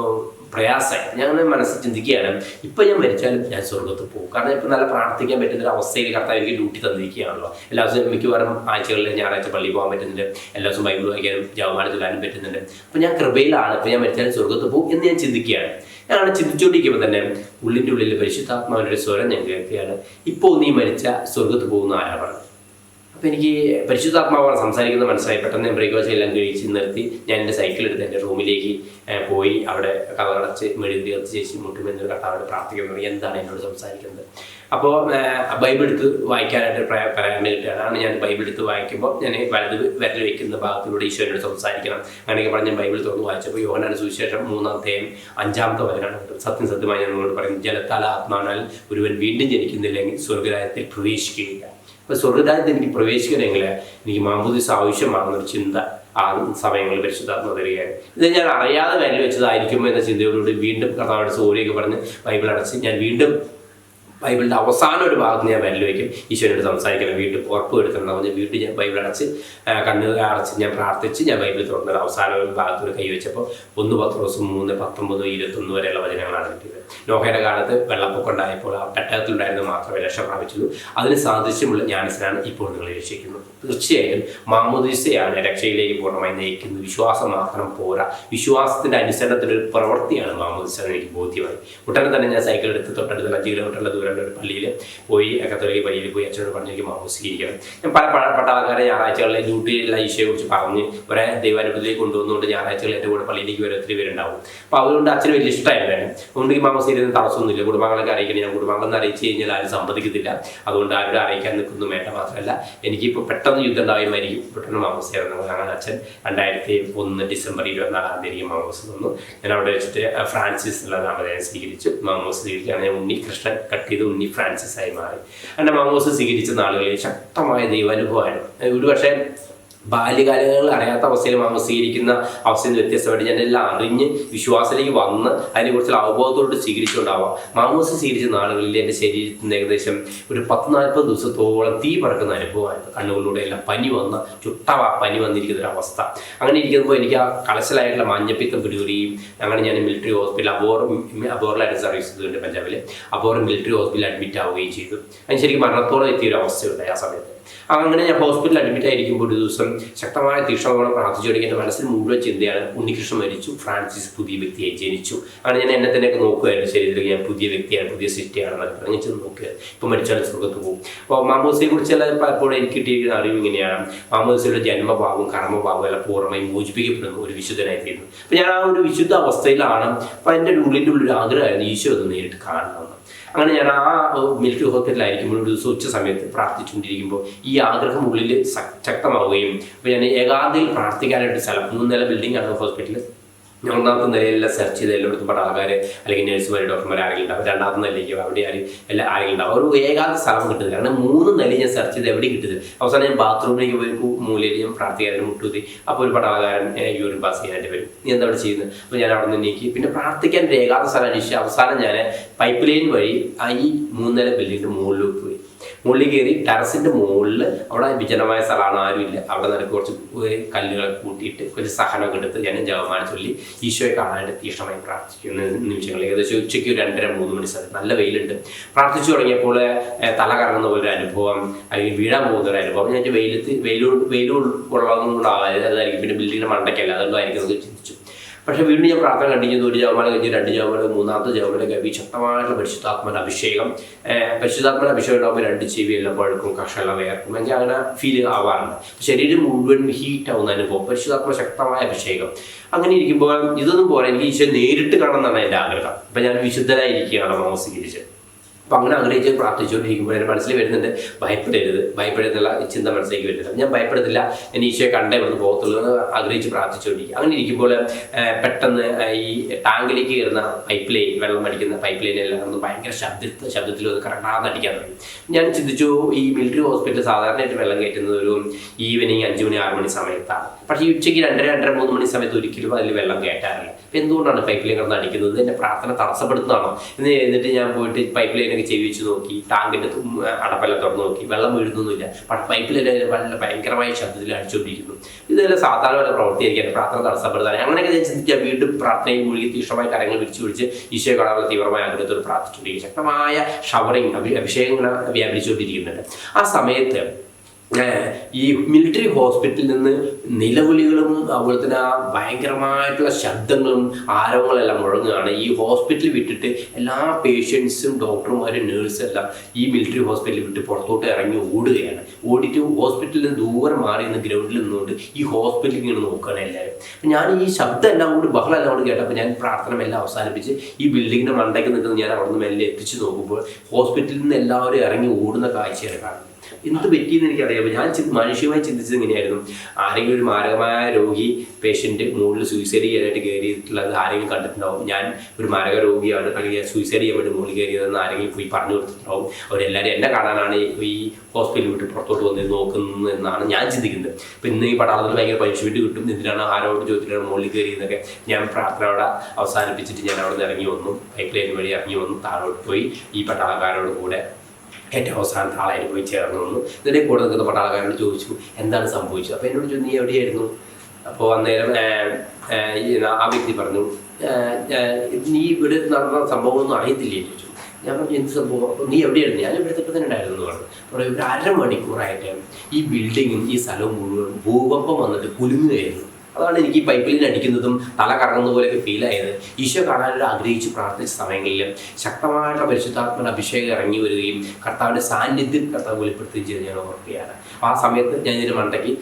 S1: പ്രയാസമായി ഞങ്ങൾ മനസ്സിൽ ചിന്തിക്കുകയാണ് ഇപ്പം ഞാൻ മരിച്ചാലും ഞാൻ സ്വർഗത്ത് പോകും. കാരണം ഇപ്പം നല്ല പ്രാർത്ഥിക്കാൻ പറ്റുന്ന ഒരു അവസ്ഥയിൽ കർത്താവ് എനിക്ക് ഡ്യൂട്ടി തന്നിരിക്കുകയാണല്ലോ. എല്ലാ ദിവസവും മിക്കവാറും ആഴ്ചകളിൽ ഞായറാഴ്ച പള്ളി പോകാൻ പറ്റുന്നുണ്ട്. എല്ലാ ദിവസവും ബൈബിൾ വായിക്കാനും ജവമാനം ചൊല്ലാനും പറ്റുന്നുണ്ട്. അപ്പം ഞാൻ കൃപയിലാണ്. ഇപ്പം ഞാൻ മരിച്ചാലും സ്വർഗത്ത് പോകും എന്ന് ഞാൻ ചിന്തിക്കുകയാണ്. അങ്ങനെ ചിന്തിച്ചുകൊണ്ടിരിക്കുമ്പോൾ തന്നെ ഉള്ളിന്റെ ഉള്ളിൽ പരിശുദ്ധാത്മാവിന്റെ ഒരു സ്വരം ഞാൻ കേൾക്കുകയാണ്. ഇപ്പോൾ നീ മരിച്ച സ്വർഗത്ത് പോകുന്ന ആരാ പറഞ്ഞു അപ്പോൾ എനിക്ക് പരിശുദ്ധാത്മാവാണ് സംസാരിക്കുന്നത് മനസ്സിലായി. പെട്ടെന്ന് ഞാൻ ബ്രേക്ക് എല്ലാം കഴിച്ച് നിർത്തി ഞാൻ എന്റെ സൈക്കിൾ എടുത്ത് എന്റെ റൂമിലേക്ക് പോയി അവിടെ കഥകടച്ച് മെഴുതി കത്ത് ചേച്ചി മുട്ടുമെന്ന് അവിടെ പ്രാർത്ഥിക്കാൻ തുടങ്ങി എന്താണ് എന്നോട് സംസാരിക്കുന്നത്? അപ്പോൾ ബൈബിൾ എടുത്ത് വായിക്കാനായിട്ട് പ്രേ- പ്രേരണ കിട്ടുകയാണ്. ആണ് ഞാൻ ബൈബിൾ എടുത്ത് വായിക്കുമ്പോൾ ഞാൻ വലത് വിരൽ വയ്ക്കുന്ന ഭാഗത്തിലൂടെ ഈശ്വരനോട് സംസാരിക്കണം. അങ്ങനെയൊക്കെ പറഞ്ഞ് ഞാൻ ബൈബിൾ തുറന്ന് വായിച്ചപ്പോൾ യോഹനാണ് സുവിശേഷം മൂന്നാമത്തെയും അഞ്ചാമത്തെ കേട്ടോ. സത്യം സത്യമായി ഞാൻ നിങ്ങളോട് പറയുന്നത് ജലത്താൽ ആത്മാനാൽ ഒരുവൻ വീണ്ടും ജനിക്കുന്നില്ലെങ്കിൽ സ്വർഗരാജ്യത്തിൽ പ്രവേശിക്കുകയില്ല. അപ്പോൾ സ്വർഗരാജ്യത്ത് എനിക്ക് പ്രവേശിക്കണമെങ്കിൽ എനിക്ക് മാമ്പുദിസ് ആവശ്യമാണെന്നൊരു ചിന്ത ആ സമയങ്ങളിൽ പരിശുദ്ധാത്മ തരികയാണ്. ഇത് ഞാൻ അറിയാതെ വേല വെച്ചതായിരിക്കുമോ എന്ന ചിന്തയോടുകൂടി വീണ്ടും കർത്താവിടെ സൂര്യയൊക്കെ പറഞ്ഞ് ബൈബിൾ അടച്ച് ഞാൻ വീണ്ടും ബൈബിളിന്റെ അവസാന ഒരു ഭാഗത്ത് ഞാൻ വരൽ വയ്ക്കും. ഈശ്വരനോട് സംസാരിക്കണം വീണ്ടും ഉറപ്പ് എടുക്കണം പറഞ്ഞ് വീണ്ടും ഞാൻ ബൈബിൾ അടച്ച് കണ്ണ് അടച്ച് ഞാൻ പ്രാർത്ഥിച്ച് ഞാൻ ബൈബിൾ തുറന്നത് അവസാന ഒരു ഭാഗത്ത് ഒരു കൈ വെച്ചപ്പോൾ ഒന്ന് പത്ത് ദിവസം മൂന്ന് പത്തൊമ്പത് ഇരുപത്തൊന്ന് വരെയുള്ള വചനങ്ങളാണ് കിട്ടിയത്. നോഹയുടെ കാലത്ത് വെള്ളപ്പൊക്കം ഉണ്ടായപ്പോൾ ആ പെട്ടകത്തിലുണ്ടായിരുന്നു മാത്രമേ രക്ഷ പ്രാപിച്ചുള്ളൂ. അതിന് സാദൃശ്യമുള്ള ജ്ഞാനത്തിനാണ് ഇപ്പോൾ നിങ്ങൾ രക്ഷിക്കുന്നത്. തീർച്ചയായും മാമോദീസയാണ് രക്ഷയിലേക്ക് പൂർണമായി നയിക്കുന്നത്. വിശ്വാസം മാത്രം പോരാ. വിശ്വാസത്തിന്റെ അനുസരണത്തിന്റെ ഒരു പ്രവൃത്തിയാണ് മാമോദീസ എനിക്ക് ബോധ്യമായി. ഉടനെ തന്നെ ഞാൻ സൈക്കിൾ എടുത്ത് തൊട്ടടുത്ത് അഞ്ച് കിലോമീറ്ററുള്ള ദൂരമുള്ള ഒരു പള്ളിയിൽ പോയി കത്തോലിക്ക പള്ളിയിൽ പോയി അച്ഛനോട് പറഞ്ഞു എനിക്ക് മാമോസ് ഞാൻ പല പല പട്ടാളക്കാരെ ഞായറാഴ്ചകളിലെ ഡ്യൂട്ടിയിലുള്ള ഈശോയെ കുറിച്ച് പറഞ്ഞ് ഒരേ ദൈവാനുഭവത്തിലേക്ക് കൊണ്ടുവന്നുകൊണ്ട് ഞായറാഴ്ചകളിൽ എന്റെ കൂടെ പള്ളിയിലേക്ക് വരെ ഒത്തിരി പേരുണ്ടാവും. അപ്പോൾ അതുകൊണ്ട് അച്ഛന് വലിയ ഇഷ്ടമായിരുന്നു. അതുകൊണ്ട് ഈ ഇരുന്ന് തടസ്സമൊന്നുമില്ല. കുടുംബാംഗങ്ങളൊക്കെ അറിയിക്കണം. ഞാൻ കുടുംബാംഗങ്ങളെന്ന് അറിയിച്ചു കഴിഞ്ഞാൽ ആരും സമ്മതിക്കത്തില്ല. അതുകൊണ്ട് ആരും അറിയിക്കാൻ നിൽക്കുന്നു വേണ്ട മാത്രമല്ല. എനിക്കിപ്പോൾ പെട്ടെന്ന് യുദ്ധം ഉണ്ടായി മരിക്കും പെട്ടെന്ന് മാമോസ് ഞങ്ങളുടെ അച്ഛൻ. രണ്ടായിരത്തി ഒന്ന് ഡിസംബർ ഇരുപത്തിനാലാം തീയതി മാമോസ് തന്നു ഞാൻ അവിടെ വെച്ചിട്ട് ഫ്രാൻസിസ് എന്നുള്ള നാമധേയം സ്വീകരിച്ചു. മാമോസ് സ്വീകരിക്കുകയാണ്. ഞാൻ ഉണ്ണി കൃഷ്ണൻ കട്ട് ചെയ്ത് ഉണ്ണി ഫ്രാൻസിസ് ആയി മാറി. എന്റെ മാമോസ് സ്വീകരിച്ച നാളുകളിൽ ശക്തമായ ദൈവാനുഭവമായിരുന്നു. ഒരു പക്ഷേ ബാല്യകാലങ്ങളിൽ അറിയാത്ത അവസ്ഥയിൽ മാമ സ്വീകരിക്കുന്ന അവസ്ഥയിൽ വ്യത്യസ്തമായിട്ട് ഞാൻ എല്ലാം അറിഞ്ഞ് വിശ്വാസത്തിലേക്ക് വന്ന് അതിനെക്കുറിച്ചുള്ള അവബോധത്തോട് സ്വീകരിച്ചുകൊണ്ടാവാം. മാമോസ് സ്വീകരിച്ച നാളുകളിൽ എന്റെ ശരീരത്തിന് ഏകദേശം ഒരു പത്ത് നാൽപ്പത് ദിവസത്തോളം തീ പറക്കുന്ന അനുഭവമായിരുന്നു. കണ്ണുകളിലൂടെ എല്ലാം പനി വന്ന ചുട്ടവ പനി വന്നിരിക്കുന്ന ഒരു അവസ്ഥ. അങ്ങനെ ഇരിക്കുമ്പോൾ എനിക്ക് ആ കലശലായിട്ടുള്ള മഞ്ഞപ്പിത്തം പിടികൂടുകയും അങ്ങനെ ഞാൻ മിലിറ്ററി ഹോസ്പിറ്റൽ അബോർ അബോറിലായിട്ട് സർവീസ് ചെയ്തിട്ടുണ്ട് പഞ്ചാബിൽ അബോർ മിലിറ്ററി ഹോസ്പിറ്റലിൽ അഡ്മിറ്റ് ആവുകയും ചെയ്തു. അതിന് ശരിക്കും മരണത്തോളം എത്തിയ ഒരു അവസ്ഥയുണ്ടായി ആ സമയത്ത്. അങ്ങനെ ഞാൻ ഹോസ്പിറ്റലിൽ അഡ്മിറ്റ് ആയിരിക്കുമ്പോൾ ഒരു ദിവസം ശക്തമായ തീക്ഷണമാണ് പ്രാർത്ഥിച്ചു തുടങ്ങി. എന്റെ മനസ്സിൽ മുഴുവൻ ചിന്തയാണ്. ഉണ്ണികൃഷ്ണൻ മരിച്ചു. ഫ്രാൻസിസ് പുതിയ വ്യക്തിയായി ജനിച്ചു. അങ്ങനെ ഞാൻ എന്നെ തന്നെയൊക്കെ നോക്കുമായിരുന്നു ശരീരത്തിൽ ഞാൻ പുതിയ വ്യക്തിയാണ് പുതിയ സൃഷ്ടിയാണെന്നൊക്കെ പറഞ്ഞ് ചെന്ന് നോക്കുക. ഇപ്പം മരിച്ചാൽ സ്വർഗത്ത് പോകും. അപ്പോൾ മാമോസിയെ കുറിച്ചുള്ള പലപ്പോഴും എനിക്ക് കിട്ടിയിരിക്കുന്ന അറിവ് ഇങ്ങനെയാണ്. മാമോസിയുടെ ജന്മഭാവം കർമ്മഭാവം എല്ലാം പൂർണമായും മോചിപ്പിക്കപ്പെടുന്നു ഒരു വിശുദ്ധനായി തീരുന്നു അപ്പം ഞാൻ ആ ഒരു വിശുദ്ധ അവസ്ഥയിലാണ്. അപ്പം എന്റെ ഉള്ളിന്റെ ഉള്ളിൽ ആഗ്രഹമായിരുന്നു ഈശോ നേരിട്ട് കാണണമെന്ന്. അങ്ങനെ ഞാൻ ആ മിൽക്ക് ഹോട്ടലിലായിരിക്കുമ്പോൾ ഒരു ദിവസം ഉച്ച സമയത്ത് പ്രാർത്ഥിച്ചുകൊണ്ടിരിക്കുമ്പോൾ ഈ ആഗ്രഹം ഉള്ളിൽ ശക്തമാവുകയും അപ്പോൾ ഞാൻ ഏകാന്തയിൽ പ്രാർത്ഥിക്കാനായിട്ട് സ്ഥലം മൂന്ന് നില ബിൽഡിംഗ് ആണ് ഒന്നാമത്തെ നിലയിലെല്ലാം സെർച്ച് ചെയ്ത് എല്ലായിടത്തും പല ആൾക്കാർ അല്ലെങ്കിൽ നഴ്സുമാർ ഡോക്ടർമാർ ആരെങ്കിലും ഉണ്ടാവും. രണ്ടാമത്തെ നിലയിലേക്ക് അവിടെ ആര് എല്ലാ ആരെങ്കിലും ഉണ്ടാവും. ഒരു ഏകാന്ത സ്ഥലം കിട്ടുന്നില്ല. കാരണം മൂന്ന് നിലയിൽ ഞാൻ സെർച്ച് ചെയ്ത് എവിടെ കിട്ടുന്നത് അവസാനം ഞാൻ ബാത്റൂമിലേക്ക് പോയി മൂലയിൽ ഞാൻ പ്രാർത്ഥിക്കാനായിട്ട് മുട്ടൂത്തി അപ്പോൾ ഒരു പട്ടാളക്കാരൻ യൂറിൻ പാസ് ചെയ്യാനായിട്ട് വരും. നീ എന്താ അവിടെ ചെയ്യുന്നത് അപ്പോൾ ഞാൻ അവിടെ നിന്ന് നീക്കി. പിന്നെ പ്രാർത്ഥിക്കാൻ ഒരു ഏകാന്ത സ്ഥലം അന്വേഷിച്ച് അവസാനം ഞാൻ പൈപ്പ് ലൈൻ വഴി ഈ മൂന്നര ബിൽഡിങ്ങിന്റെ മുകളിലേക്ക് പോയി. മുകളിൽ കയറി ടെറസിന്റെ മുകളിൽ അവിടെ വിജനമായ സ്ഥലമാണ് ആരുമില്ല അവിടെ നിനക്ക് കുറച്ച് കല്ലുകൾ കൂട്ടിയിട്ട് കുറച്ച് സഹനമൊക്കെ എടുത്ത് ഞാൻ ജപമാനം ചൊല്ലി ഈശോയെ കാണാനായിട്ട് തീക്ഷണമായി പ്രാർത്ഥിക്കുന്ന നിമിഷങ്ങൾ. ഏകദേശം ഉച്ചയ്ക്ക് രണ്ടര മൂന്ന് മണി സ്ഥലം നല്ല വെയിലുണ്ട്. പ്രാർത്ഥിച്ചു തുടങ്ങിയപ്പോൾ തല കറങ്ങുന്ന പോലെ ഒരു അനുഭവം അല്ലെങ്കിൽ വീഴാൻ പോകുന്ന ഒരു അനുഭവം. ഞാൻ വെയിലത്ത് വെയിലോട് വെയിലോട് കൊള്ളാവുന്നതായത് അതായിരിക്കും. പിന്നെ ബിൽഡിങ്ങിന്റെ മണ്ടയ്ക്കല്ല. അതുകൊണ്ടായിരിക്കും ചിന്തിച്ചു. പക്ഷെ വീണ്ടും ഞാൻ പ്രാർത്ഥന കണ്ടിരിക്കുന്നു. ഒരു ജവമാല കഴിഞ്ഞ് രണ്ട് ജവമാല മൂന്നാമത്തെ ജവമാല കവി ശക്തമായിട്ടുള്ള പരിശുദ്ധാത്മന അഭിഷേകം. പരിശുദ്ധാത്മന അഭിഷേകം ഉണ്ടാകുമ്പോൾ രണ്ട് ചെവി എല്ലാം പഴുക്കും കഷെല്ലാം വേർക്കും എനിക്ക് അങ്ങനെ ഫീൽ ആവാറുണ്ട്. ശരീരം മുഴുവൻ ഹീറ്റ് ആവുന്ന അനുഭവം പരിശുദ്ധാത്മ ശക്തമായ അഭിഷേകം. അങ്ങനെ ഇരിക്കുമ്പോൾ ഇതൊന്നും പോലെ എനിക്ക് ഈശോ നേരിട്ട് കാണണമെന്നാണ് എന്റെ ആഗ്രഹം. അപ്പം ഞാൻ വിശുദ്ധനായിരിക്കുകയാണ് മാമോസികരിച്ച് അപ്പം അങ്ങനെ ആഗ്രഹിച്ച് പ്രാർത്ഥിച്ചുകൊണ്ടിരിക്കുമ്പോൾ എന്റെ മനസ്സിൽ വരുന്നുണ്ട് ഭയപ്പെടരുത് ഭയപ്പെടരുന്നുള്ള ചിന്ത മനസ്സിലേക്ക് വരുന്നത് ഞാൻ ഭയപ്പെടുന്നില്ല ഞാൻ ഈശോയെ കണ്ടേ ഇവിടുന്ന് പോകത്തുള്ളൂ എന്ന് ആഗ്രഹിച്ച് പ്രാർത്ഥിച്ചുകൊണ്ടിരിക്കും അങ്ങനെ ഇരിക്കുമ്പോൾ പെട്ടെന്ന് ഈ ടാങ്കിലേക്ക് കയറുന്ന പൈപ്പ് ലൈൻ വെള്ളം അടിക്കുന്ന പൈപ്പ് ലൈനെല്ലാം ഒന്ന് ഭയങ്കര ശബ്ദ ശബ്ദത്തിൽ ഒന്ന് കറണ്ടാന്ന് അടിക്കാൻ തുടങ്ങി. ഞാൻ ചിന്തിച്ചു ഈ മിലിറ്ററി ഹോസ്പിറ്റൽ സാധാരണയായിട്ട് വെള്ളം കയറ്റുന്നത് ഒരു ഈവനിങ് അഞ്ച് മണി ആറ് മണി സമയത്താണ്. പക്ഷേ ഈ ഉച്ചയ്ക്ക് രണ്ടര രണ്ടര മൂന്ന് മണി സമയത്ത് ഒരിക്കലും അതിൽ വെള്ളം കയറ്റാറില്ല. എന്തുകൊണ്ടാണ് പൈപ്പ് ലൈൻ കിടന്ന് അടിക്കുന്നത്? എന്റെ പ്രാർത്ഥന തടസ്സപ്പെടുത്തുന്നതാണോ? എന്ന് എന്നിട്ട് ഞാൻ പോയിട്ട് പൈപ്പ് ലൈനൊക്കെ ചെവി വെച്ച് നോക്കി ടാങ്കിന്റെ അടപ്പെല്ലാം തുറന്ന് നോക്കി വെള്ളം വീഴുന്നൊന്നുമില്ല. പക്ഷേ പൈപ്പ് ലൈൻ വളരെ ഭയങ്കരമായ ശബ്ദത്തിൽ അടിച്ചുകൊണ്ടിരിക്കുന്നു. ഇതെല്ലാം സാധാരണ വല്ല പ്രവൃത്തിയായിരിക്കും എന്റെ പ്രാർത്ഥന തടസ്സപ്പെടുത്താൻ. അങ്ങനെയൊക്കെ ഞാൻ ചിന്തിക്കുക വീണ്ടും പ്രാർത്ഥനയിൽ മുഴുകി തീക്ഷണമായ കാര്യങ്ങൾ വിളിച്ചു വിളിച്ച് ഈശോയെ കാണാനുള്ള തീവ്രമായ ആഗ്രഹത്തോട് പ്രാർത്ഥിച്ചുകൊണ്ടിരിക്കും ശക്തമായ ഷവറിങ് അഭിഷേകങ്ങൾ വ്യാപരിച്ചുകൊണ്ടിരിക്കുന്നുണ്ട് ആ സമയത്ത് ഈ മിലിറ്ററി ഹോസ്പിറ്റലിൽ നിന്ന് നിലവിളികളും അതുപോലെ തന്നെ ആ ഭയങ്കരമായിട്ടുള്ള ശബ്ദങ്ങളും ആരവങ്ങളെല്ലാം മുഴങ്ങുകയാണ്. ഈ ഹോസ്പിറ്റൽ വിട്ടിട്ട് എല്ലാ പേഷ്യൻസും ഡോക്ടർമാരും നേഴ്സും എല്ലാം ഈ മിലിറ്ററി ഹോസ്പിറ്റലിൽ വിട്ട് പുറത്തോട്ട് ഇറങ്ങി ഓടുകയാണ്. ഓടിയിട്ട് ഹോസ്പിറ്റലിൽ നിന്ന് ദൂരെ മാറി നിന്ന് ഗ്രൗണ്ടിൽ നിന്നുകൊണ്ട് ഈ ഹോസ്പിറ്റലിൽ ഇങ്ങനെ നോക്കുകയാണ് എല്ലാവരും. അപ്പം ഞാൻ ഈ ശബ്ദം എല്ലാം കൂടി ബഹളം എല്ലാം കൂടി കേട്ടപ്പോൾ ഞാൻ പ്രാർത്ഥന എല്ലാം അവസാനിപ്പിച്ച് ഈ ബിൽഡിങ്ങിന്റെ മണ്ടയ്ക്ക് നിൽക്കുന്നത് ഞാൻ അവിടെ നിന്ന് മെല്ലെ എത്തിച്ച് നോക്കുമ്പോൾ ഹോസ്പിറ്റലിൽ നിന്ന് എല്ലാവരും ഇറങ്ങി ഓടുന്ന കാഴ്ചയാണ് കാണുന്നത്. എന്ത് പറ്റിയെന്ന് എനിക്കറിയാം ഞാൻ മനുഷ്യമായി ചിന്തിച്ചത് എങ്ങനെയായിരുന്നു ആരെങ്കിലും ഒരു മാരകമായ രോഗി പേഷ്യന്റ് മുകളിൽ സൂയിസൈഡ് ചെയ്യാനായിട്ട് കയറിയിട്ടുള്ളത് ആരെങ്കിലും കണ്ടിട്ടുണ്ടാവും. ഞാൻ ഒരു മാരക രോഗിയാണ്. അല്ലെങ്കിൽ സൂയിസൈഡ് ചെയ്യാൻ വേണ്ടി മുകളിൽ കയറിയതെന്ന് ആരെങ്കിലും പോയി പറഞ്ഞു കൊടുത്തിട്ടുണ്ടാവും. അവരെല്ലാവരും എന്നെ കാണാനാണ് ഈ- ഹോസ്പിറ്റലിൽ വിട്ട് പുറത്തോട്ട് വന്ന് നോക്കുന്നത് എന്നാണ് ഞാൻ ചിന്തിക്കുന്നത്. അപ്പം ഇന്ന് ഈ പട്ടാളത്തിൽ ഭയങ്കര പനിഷ്മെന്റ് കിട്ടും. എന്തിനാണ് ആരോട് ചോദിച്ചിട്ടാണ് മുകളിൽ കയറിയെന്നൊക്കെ ഞാൻ പ്രാർത്ഥന അവിടെ അവസാനിപ്പിച്ചിട്ട് ഞാൻ അവിടെ നിന്ന് ഇറങ്ങി വന്നു. പൈപ്പ് ലൈൻ വഴി ഇറങ്ങി വന്നു. താഴോട്ട് പോയി ഈ പട്ടാളക്കാരോട് കൂടെ ഏറ്റവും അവസാനത്തെ ആളായിട്ട് പോയി ചേർന്നു ഇതിനെ കൂടെ നിൽക്കുന്ന പട്ടാളക്കാരോട് ചോദിച്ചു എന്താണ് സംഭവിച്ചത്? അപ്പോൾ എന്നോട് ചോദിച്ചു നീ എവിടെയായിരുന്നു? അപ്പോൾ അന്നേരം ആ വ്യക്തി പറഞ്ഞു നീ ഇവിടെ നടന്ന സംഭവമൊന്നും അറിയത്തില്ലേ? ചോദിച്ചു. ഞാൻ പറഞ്ഞു എന്ത് സംഭവം? അപ്പോൾ നീ എവിടെയായിരുന്നു? ഞാൻ ഇവിടെ തന്നെ ഉണ്ടായിരുന്നു എന്ന് പറഞ്ഞു. അപ്പോൾ ഒരു അരമണിക്കൂറായിട്ട് ഈ ബിൽഡിങ്ങും ഈ സ്ഥലവും മുഴുവൻ ഭൂകമ്പം വന്നിട്ട് കുലുങ്ങുകയായിരുന്നു. അതാണ് എനിക്ക് ഈ പൈപ്പിൽ അടിക്കുന്നതും തല കറങ്ങുന്ന പോലെയൊക്കെ ഫീൽ ആയത്. ഈശോ കാണാനായിട്ട് ആഗ്രഹിച്ച് പ്രാർത്ഥിച്ച സമയങ്ങളിൽ ശക്തമായിട്ടുള്ള പരിശുദ്ധാത്മന അഭിഷേകം ഇറങ്ങി വരികയും കർത്താവിന്റെ സാന്നിധ്യം കർത്താവ് വെളിപ്പെടുത്തുകയും ചെയ്ത് ഞാൻ ഓർക്കുകയാണ്. അപ്പോൾ ആ സമയത്ത് ഞാൻ ഇതിന്റെ മണ്ടയ്ക്ക്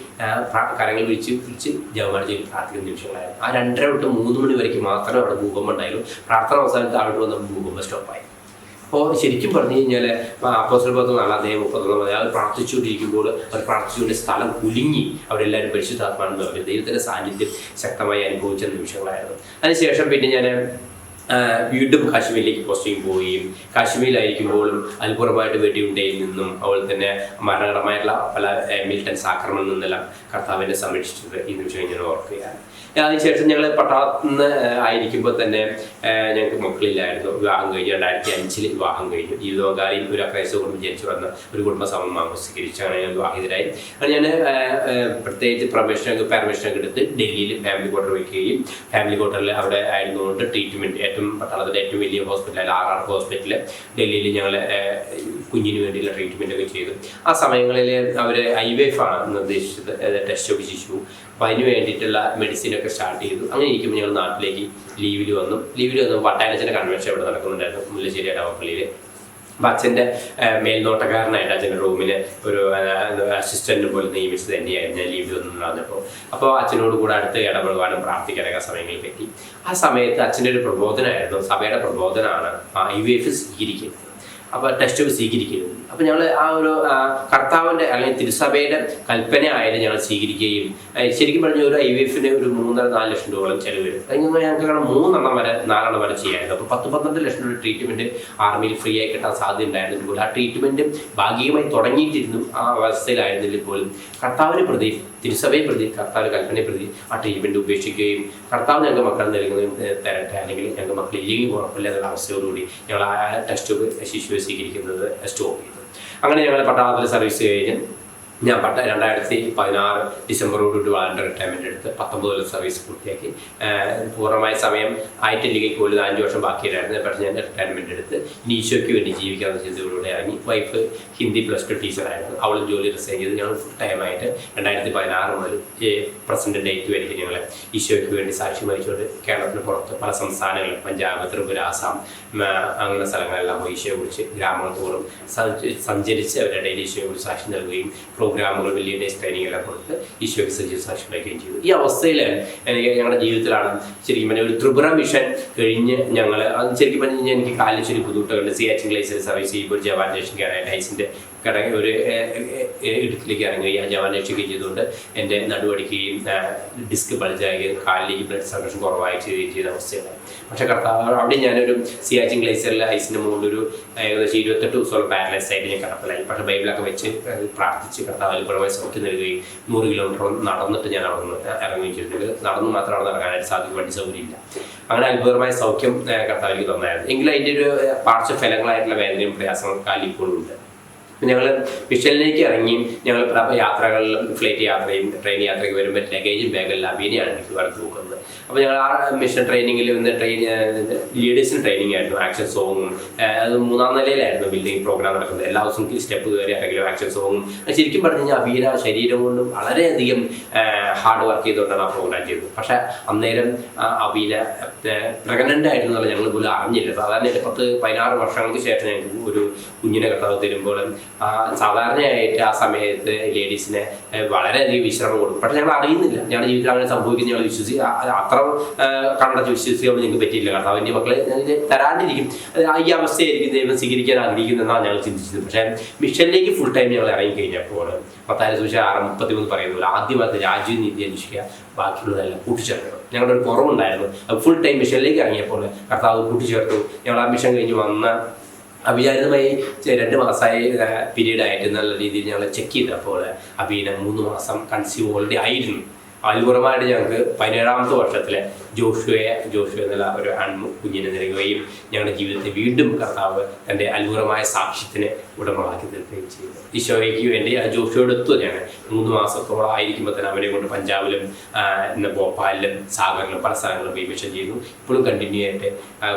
S1: കരങ്ങൾ വിളിച്ച് വിളിച്ച് ജവമാന ചെയ്ത് പ്രാർത്ഥിക്കുന്ന നിമിഷങ്ങളായിരുന്നു. ആ രണ്ടര തൊട്ട് മൂന്ന് മണി വരയ്ക്ക് മാത്രമേ അവിടെ ഭൂകമ്പം ഉണ്ടായുള്ളൂ. പ്രാർത്ഥന അവസാനത്ത് അവിടെ വന്ന ഭൂകമ്പം സ്റ്റോപ്പായി അപ്പോൾ ശരിക്കും പറഞ്ഞു കഴിഞ്ഞാൽ അപ്പോസ്റ്റൽ പത്ത് നാളെ അദ്ദേഹം മുപ്പത്തൊന്നാം അയാൾ പ്രാർത്ഥിച്ചുകൊണ്ടിരിക്കുമ്പോൾ അവർ പ്രാർത്ഥിച്ചുകൊണ്ട് സ്ഥലം കുലുങ്ങി അവിടെ എല്ലാവരും പരിശുദ്ധാത്മാണെന്ന് പറഞ്ഞു. ദൈവത്തിന്റെ സാന്നിധ്യം ശക്തമായി അനുഭവിച്ച നിമിഷങ്ങളായിരുന്നു. അതിനുശേഷം പിന്നെ ഞാൻ വീണ്ടും കാശ്മീരിലേക്ക് പോസ്റ്റിംഗ് പോവുകയും കാശ്മീരിലായിരിക്കുമ്പോഴും അത്ഭുതമായിട്ട് വെടിയുണ്ടയിൽ നിന്നും അതുപോലെ തന്നെ മരണകരമായിട്ടുള്ള പല മിലിറ്റൻസ് ആക്രമണം നിന്നെല്ലാം കർത്താവിനെ സംരക്ഷിച്ചത് ഈ നിമിഷം ഞാൻ ഓർക്കുകയാണ്. അതിനുശേഷം ഞങ്ങൾ പട്ടാളത്തിൽ നിന്ന് ആയിരിക്കുമ്പോൾ തന്നെ ഞങ്ങൾക്ക് മക്കളില്ലായിരുന്നു. വിവാഹം കഴിഞ്ഞു രണ്ടായിരത്തി അഞ്ചിൽ വിവാഹം കഴിഞ്ഞു. ജീവിതകാലം ഒരു ക്രൈസ്തവ കുടുംബം ജനിച്ചു വന്ന ഒരു കുടുംബ കുടുംബസമം താമസികരിച്ചാണ് ഞാൻ വിവാഹിതരായി. അങ്ങനെ ഞാൻ പ്രത്യേകിച്ച് പ്രൊഫഷനൊക്കെ പെർമിഷനൊക്കെ എടുത്ത് ഡൽഹിയിൽ ഫാമിലി ക്വാർട്ടർ വയ്ക്കുകയും ഫാമിലി ക്വാർട്ടറിൽ അവിടെ ആയിരുന്നുകൊണ്ട് ട്രീറ്റ്മെന്റ് ഏറ്റവും പട്ടാളത്തിലെ ഏറ്റവും വലിയ ഹോസ്പിറ്റൽ ആർ ആർ ഹോസ്പിറ്റൽ ഡൽഹിയിൽ ഞങ്ങൾ കുഞ്ഞിന് വേണ്ടിയുള്ള ട്രീറ്റ്മെന്റ് ഒക്കെ ചെയ്തു. ആ സമയങ്ങളിൽ അവർ ഐ വൈഫാണ് നിർദ്ദേശിച്ചത്. ടെസ്റ്റ് ഓഫ് ശിശു അപ്പോൾ അതിന് വേണ്ടിയിട്ടുള്ള മെഡിസിനൊക്കെ സ്റ്റാർട്ട് ചെയ്തു. അങ്ങനെ ഇരിക്കുമ്പോൾ ഞങ്ങൾ നാട്ടിലേക്ക് ലീവിൽ വന്നു. ലീവിൽ വന്നു വട്ടാനച്ചന്റെ കൺവെൻഷൻ ഇവിടെ നടക്കുന്നുണ്ടായിരുന്നു മുല്ലശ്ശേരി അടവപ്പള്ളിയിൽ അപ്പം അച്ഛന്റെ മേൽനോട്ടക്കാരനായിട്ട് അച്ഛന്റെ റൂമിൽ ഒരു അസിസ്റ്റന്റ് പോലെ നിയമിച്ചത് തന്നെയായിരുന്നു. ഞാൻ ലീവിൽ വന്നിട്ടുണ്ടായിരുന്നപ്പോൾ അപ്പോൾ അച്ഛനോട് കൂടെ അടുത്ത് ഇടപെടുവാനും പ്രാർത്ഥിക്കാനൊക്കെ സമയങ്ങളിൽ പറ്റി. ആ സമയത്ത് അച്ഛന്റെ ഒരു പ്രബോധനമായിരുന്നു സഭയുടെ പ്രബോധനമാണ് ഐ വി എഫ് സ്വീകരിക്കുന്നത്. അപ്പോൾ ടെസ്റ്റ് സ്വീകരിക്കുന്നത് അപ്പോൾ ഞങ്ങൾ ആ ഒരു കർത്താവിന്റെ അല്ലെങ്കിൽ തിരുസഭയുടെ കൽപ്പന ആയാലും ഞങ്ങൾ സ്വീകരിക്കുകയും ശരിക്കും പറഞ്ഞ ഒരു ഐ വി എഫിന് ഒരു മൂന്നര നാല് ലക്ഷം രൂപയോളം ചെലവ് വരും. അതിന് ഞങ്ങൾക്ക് കാണാൻ മൂന്നെണ്ണം വരെ നാലെണ്ണം വരെ ചെയ്യാമായിരുന്നു അപ്പോൾ പത്ത് പന്ത്രണ്ട് ലക്ഷം രൂപ ട്രീറ്റ്മെന്റ് ആർമിയിൽ ഫ്രീ ആയി കിട്ടാൻ സാധ്യത ഉണ്ടായിരുന്നെങ്കിൽ പോലും ആ ട്രീറ്റ്മെന്റ് ഭാഗികമായി തുടങ്ങിയിട്ടിരുന്നു ആ അവസ്ഥയിലായിരുന്നെങ്കിൽ പോലും. കർത്താവിന് പ്രതി തിരുസഭയെ പ്രതി കർത്താവ് കൽപ്പനയെ പ്രതി ആ ട്രീറ്റ്മെന്റ് ഉപേക്ഷിക്കുകയും കർത്താവ് ഞങ്ങൾക്ക് മക്കൾ നൽകുന്നതും തരട്ടെ അല്ലെങ്കിൽ ഞങ്ങൾക്ക് മക്കൾ ഇല്ലെങ്കിൽ കുഴപ്പമില്ല എന്നുള്ള അവസ്ഥയോടുകൂടി ഞങ്ങൾ ആ ടെസ്റ്റ് ശിശുവെ സ്വീകരിക്കുന്നത് സ്റ്റോപ്പ് ചെയ്തു അങ്ങനെ ഞങ്ങൾ പട്ടാളത്തിൽ സർവീസ് കഴിഞ്ഞ് ഞാൻ പട്ട രണ്ടായിരത്തി പതിനാറ് ഡിസംബറോടുകൂടി വാലണ്ടറി റിട്ടയർമെന്റ് എടുത്ത് പത്തൊമ്പത് കൊല്ലം സർവീസ് പൂർത്തിയാക്കി. പൂർണമായ സമയം ആയിട്ടില്ലെങ്കിൽ പോലും അഞ്ച് വർഷം ബാക്കിയിലായിരുന്നു പക്ഷേ ഞാൻ റിട്ടയർമെന്റ് എടുത്ത് ഇനി ഈശോയ്ക്ക് വേണ്ടി ജീവിക്കാമെന്ന ചിന്തകളിലൂടെ ഇറങ്ങി. വൈഫ് ഹിന്ദി പ്ലസ് ടു ടീച്ചറായിരുന്നു അവളും ജോലി റിസൈൻ ചെയ്ത്. ഞങ്ങൾ ഫുൾ ടൈമായിട്ട് രണ്ടായിരത്തി പതിനാറ് മുതൽ പ്രസന്റ് ഡേറ്റ് വരെയും ഞങ്ങൾ ഈശോയ്ക്ക് വേണ്ടി സാക്ഷി വഹിച്ചുകൊണ്ട് കേരളത്തിന് പുറത്ത് പല സംസ്ഥാനങ്ങളിൽ പഞ്ചാബ് ത്രിപുര ആസാം അങ്ങനെ സ്ഥലങ്ങളെല്ലാം പോയി ഈശോയെ കുറിച്ച് ഗ്രാമങ്ങൾ തോറും സഞ്ച- സഞ്ചരിച്ച് അവരുടെ ഡെയിലി ഈശോയെ കുറിച്ച് സാക്ഷി നൽകുകയും പ്രോഗ്രാമുകൾ വലിയ ട്രെയിനിങ് എല്ലാം കൊടുത്ത് ഈശോ സജീവ സാക്ഷ്യമാക്കുകയും ചെയ്തു. ഈ അവസ്ഥയിൽ എനിക്ക് ഞങ്ങളുടെ ജീവിതത്തിലാണ് ശരിക്കും പറഞ്ഞാൽ ഒരു ത്രിപുര മിഷൻ കഴിഞ്ഞ് ഞങ്ങൾ ശരിക്കും പറഞ്ഞു കഴിഞ്ഞാൽ എനിക്ക് കാലിൽ ചെറിയ ബുദ്ധിമുട്ടുകളുണ്ട്. സി എച്ച് ഗ്ലേസിൽ സർവീസ് ചെയ്യുമ്പോൾ ജവാൻ രക്ഷിക്കാനായിട്ട് ഐസിന്റെ കട ഒരു ഇടുക്കിലേക്ക് ഇറങ്ങുകയും ആ ജവാൻ രക്ഷിക്കുകയും ചെയ്തുകൊണ്ട് എന്റെ നടുവടിക്കുകയും ഡിസ്ക് ബൾജാകുകയും കാലിലേക്ക് ബ്ലഡ് സർക്കുലേഷൻ കുറവായി ചെയ്യുകയും ചെയ്ത അവസ്ഥയാണ്. പക്ഷേ കർത്താവ് അവിടെ ഞാനൊരു സിയാച്ചിൻ ഗ്ലേസറിൽ ഐസിന്റെ മുകളിൽ ഒരു ഏകദേശം ഇരുപത്തെട്ട് ദിവസമുള്ള പാരലൈസ് ആയിട്ട് ഞാൻ കിടപ്പിലായി. പക്ഷേ ബൈബിളൊക്കെ വെച്ച് പ്രാർത്ഥിച്ച് കർത്താവ് അനുകൂലമായി സൗഖ്യം നൽകുകയും നൂറ് കിലോമീറ്റർ നടന്നിട്ട് ഞാൻ അവിടെ നിന്ന് ഇറങ്ങുകയും ചെയ്തു ഇത് നടന്ന് മാത്രം അവിടെ ഇറങ്ങാനായിട്ട് സാധിക്കും വണ്ടി സൗകര്യമില്ല. അങ്ങനെ അത്ഭുതമായ സൗഖ്യം കർത്താവിലേക്ക് തന്നായിരുന്നു. എങ്കിലും അതിന്റെ ഒരു പാർശ്വഫലങ്ങളായിട്ടുള്ള വേദനയും പ്രയാസങ്ങളും കാലിപ്പോഴും ഉണ്ട്. ഞങ്ങൾ മിഷനിലേക്ക് ഇറങ്ങി ഞങ്ങൾ യാത്രകളിൽ ഫ്ലൈറ്റ് യാത്രയും ട്രെയിൻ യാത്രയ്ക്ക് വരുമ്പോൾ ലഗേജും ബാഗെല്ലാം അഭിനയാണ് എനിക്ക് വറുത്ത് നോക്കുന്നത് അപ്പോൾ ഞങ്ങൾ ആ മിഷൻ ട്രെയിനിങ്ങിൽ വന്ന് ട്രെയിൻ ലീഡേഴ്സിന് ട്രെയിനിങ് ആയിരുന്നു ആക്ഷൻ സോങ്ങും അത് മൂന്നാം നിലയിലായിരുന്നു ബിൽഡിംഗ് പ്രോഗ്രാം നടക്കുന്നത്. എല്ലാ ദിവസവും സ്റ്റെപ്പ് കയറി ആരെങ്കിലും ആക്ഷൻ സോങ്ങും ശരിക്കും പറഞ്ഞു കഴിഞ്ഞാൽ അബീന ശരീരം കൊണ്ടും വളരെയധികം ഹാർഡ് വർക്ക് ചെയ്തുകൊണ്ടാണ് ആ പ്രോഗ്രാം ചെയ്തത്. പക്ഷേ അന്നേരം അബീന പ്രഗ്നന്റ് ആയിരുന്നല്ല ഞങ്ങൾ പോലും അറിഞ്ഞില്ല. സാധാരണ ഒരു പത്ത് പതിനാറ് വർഷങ്ങൾക്ക് ശേഷം ഞങ്ങൾക്ക് ഒരു കുഞ്ഞിനെ കർത്താവ് തരുമ്പോൾ ആ സാധാരണയായിട്ട് ആ സമയത്ത് ലേഡീസിനെ വളരെയധികം വിശ്രമം കൊടുക്കും. പക്ഷെ ഞങ്ങൾ അറിയുന്നില്ല. ഞങ്ങളുടെ ജീവിതത്തിൽ അങ്ങനെ സംഭവിക്കുന്ന ഞങ്ങൾ വിശ്വസി അത്ര ഏഹ്, കണ്ടച്ച് വിശ്വസിക്കാൻ ഞങ്ങൾക്ക് പറ്റിയില്ല കർത്താവിന്റെ മക്കളെ തരാണ്ടിരിക്കും. ഈ അവസ്ഥയായിരിക്കും ദൈവം സ്വീകരിക്കാൻ ആഗ്രഹിക്കുന്നതെന്നാണ് ഞങ്ങൾ ചിന്തിച്ചത് പക്ഷേ മിഷനിലേക്ക് ഫുൾ ടൈം ഞങ്ങൾ ഇറങ്ങി കഴിഞ്ഞപ്പോൾ പത്തായിരം സുവിശേഷം ആറ് മുപ്പത്തി മൂന്ന് പറയുന്നത് ആദ്യമായിട്ട് രാജ്യം നീതി അന്വേഷിക്കുക ബാക്കിയുള്ളതെല്ലാം കൂട്ടിച്ചേർക്കണം ഞങ്ങളുടെ ഒരു കുറവുണ്ടായിരുന്നു. അത് ഫുൾ ടൈം മിഷനിലേക്ക് ഇറങ്ങിയപ്പോൾ കർത്താവ് കൂട്ടിച്ചേർത്തു. ഞങ്ങൾ ആ മിഷൻ കഴിഞ്ഞ് വന്ന അവിചാരിതമായി ചെ- രണ്ട് മാസമായി പീരീഡ് ആയിട്ട് നല്ല രീതിയിൽ ഞങ്ങൾ ചെക്ക് ചെയ്തപ്പോൾ അബീന മൂന്ന് മാസം കൺസീവ് ഓൾറെഡി ആയിരുന്നു. അത്ഭുതമായിട്ട് ഞങ്ങൾക്ക് പതിനേഴാമത്തെ വർഷത്തിലെ ജോഷുവയെ ജോഷു എന്നുള്ള ഒരു ആൺമു കുഞ്ഞിനെ നൽകുകയും ഞങ്ങളുടെ ജീവിതത്തെ വീണ്ടും കർത്താവ് തന്റെ അത്ഭുതമായ സാക്ഷ്യത്തിന് ഉടമകളാക്കി തീർക്കുകയും ചെയ്തു. ഈശോയ്ക്ക് വേണ്ടി ആ ജോഷുവയുടെ എത്തു ഞാൻ മൂന്ന് മാസത്തോളം ആയിരിക്കുമ്പോൾ തന്നെ അവരെ കൊണ്ട് പഞ്ചാബിലും ഭോപ്പാലിലും സാഗറിലും പല സ്ഥലങ്ങളിലും പോയി ചെയ്യുന്നു ഇപ്പോഴും കണ്ടിന്യൂ ആയിട്ട്